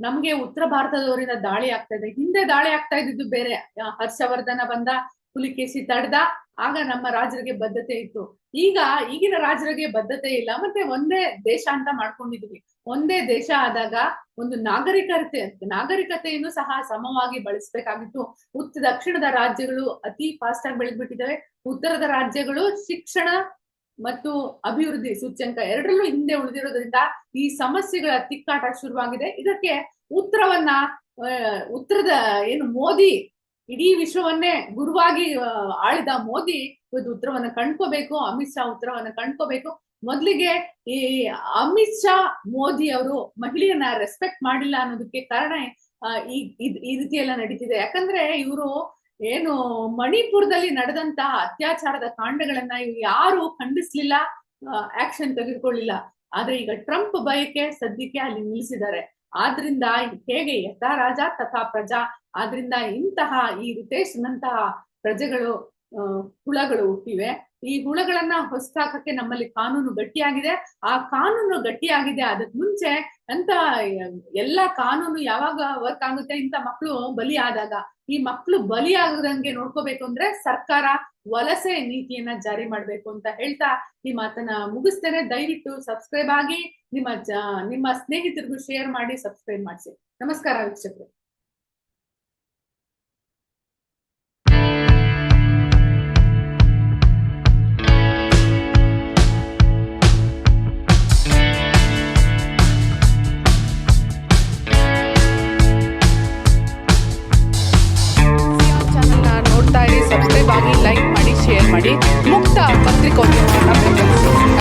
S2: ನಮ್ಗೆ ಉತ್ತರ ಭಾರತದವರಿಂದ ದಾಳಿ ಆಗ್ತಾ ಇದೆ. ಹಿಂದೆ ದಾಳಿ ಆಗ್ತಾ ಇದ್ದಿದ್ದು ಬೇರೆ. ಹರ್ಷವರ್ಧನ ಬಂದ, ಪುಲಿಕೇಶಿ ತಡ್ದ, ಆಗ ನಮ್ಮ ರಾಜರಿಗೆ ಬದ್ಧತೆ ಇತ್ತು. ಈಗ ಈಗಿನ ರಾಜರಿಗೆ ಬದ್ಧತೆ ಇಲ್ಲ. ಮತ್ತೆ ಒಂದೇ ದೇಶ ಅಂತ ಮಾಡ್ಕೊಂಡಿದೀವಿ. ಒಂದೇ ದೇಶ ಆದಾಗ ಒಂದು ನಾಗರಿಕತೆ, ನಾಗರಿಕತೆಯನ್ನು ಸಹ ಸಮವಾಗಿ ಬಳಸಬೇಕಾಗಿತ್ತು. ಉತ್ತ ದಕ್ಷಿಣದ ರಾಜ್ಯಗಳು ಅತಿ ಫಾಸ್ಟ್ ಆಗಿ ಬೆಳೆದ್ಬಿಟ್ಟಿದ್ದಾವೆ. ಉತ್ತರದ ರಾಜ್ಯಗಳು ಶಿಕ್ಷಣ ಮತ್ತು ಅಭಿವೃದ್ಧಿ ಸೂಚ್ಯಂಕ ಎರಡರಲ್ಲೂ ಹಿಂದೆ ಉಳಿದಿರೋದ್ರಿಂದ ಈ ಸಮಸ್ಯೆಗಳ ತಿಕ್ಕಾಟ ಶುರುವಾಗಿದೆ. ಇದಕ್ಕೆ ಉತ್ತರವನ್ನ ಉತ್ತರದ ಏನು ಮೋದಿ, ಇಡೀ ವಿಶ್ವವನ್ನೇ ಗುರುವಾಗಿ ಆಳಿದ ಮೋದಿ ಒಂದು ಉತ್ತರವನ್ನ ಕಂಡ್ಕೋಬೇಕು, ಅಮಿತ್ ಶಾ ಉತ್ತರವನ್ನ ಕಂಡ್ಕೋಬೇಕು. ಮೊದಲಿಗೆ ಈ ಅಮಿತ್ ಶಾ, ಮೋದಿ ಅವರು ಮಹಿಳೆಯನ್ನ ರೆಸ್ಪೆಕ್ಟ್ ಮಾಡಿಲ್ಲ ಅನ್ನೋದಕ್ಕೆ ಕಾರಣ ಈ ಈ ರೀತಿ ಎಲ್ಲ ನಡೀತಿದೆ. ಯಾಕಂದ್ರೆ ಇವರು ಏನು ಮಣಿಪುರದಲ್ಲಿ ನಡೆದಂತಹ ಅತ್ಯಾಚಾರದ ಕಾಂಡಗಳನ್ನ ಇವ್ ಯಾರು ಖಂಡಿಸ್ಲಿಲ್ಲ ಆಕ್ಷನ್ ತೆಗೆದುಕೊಳ್ಳಿಲ್ಲ. ಆದ್ರೆ ಈಗ ಟ್ರಂಪ್ ಬಯಕೆ ಸದ್ಯಕ್ಕೆ ಅಲ್ಲಿ ನಿಲ್ಲಿಸಿದ್ದಾರೆ. ಆದ್ರಿಂದ ಹೇಗೆ ಯಥಾ ರಾಜ ತಥಾ ಪ್ರಜಾ ಆದ್ರಿಂದ ಇಂತಹ ಈ ರಿತೇಶ್ನಂತಹ ಪ್ರಜೆಗಳು ಆ, ಹುಳಗಳು ಹುಟ್ಟಿವೆ. ಈ ಹುಳಗಳನ್ನ ಹೊಸ್ತಾಕಕ್ಕೆ ನಮ್ಮಲ್ಲಿ ಕಾನೂನು ಗಟ್ಟಿಯಾಗಿದೆ. ಆ ಕಾನೂನು ಗಟ್ಟಿಯಾಗಿದೆ ಅದಕ್ ಮುಂಚೆ ಅಂತ ಎಲ್ಲ ಕಾನೂನು ಯಾವಾಗ ವರ್ಕ್ ಆಗುತ್ತೆ ಇಂಥ ಮಕ್ಕಳು ಬಲಿ ಆದಾಗ. ಈ ಮಕ್ಕಳು ಬಲಿ ಆಗದಂಗೆ ನೋಡ್ಕೋಬೇಕು ಅಂದ್ರೆ ಸರ್ಕಾರ ವಲಸೆ ನೀತಿಯನ್ನ ಜಾರಿ ಮಾಡ್ಬೇಕು ಅಂತ ಹೇಳ್ತಾ ಈ ಮಾತನ್ನ ಮುಗಿಸ್ತೇನೆ. ದಯವಿಟ್ಟು ಸಬ್ಸ್ಕ್ರೈಬ್ ಆಗಿ ನಿಮ್ಮ ನಿಮ್ಮ ಸ್ನೇಹಿತರಿಗೂ ಶೇರ್ ಮಾಡಿ, ಸಬ್ಸ್ಕ್ರೈಬ್ ಮಾಡಿಸಿ. ನಮಸ್ಕಾರ ವೀಕ್ಷಕರು.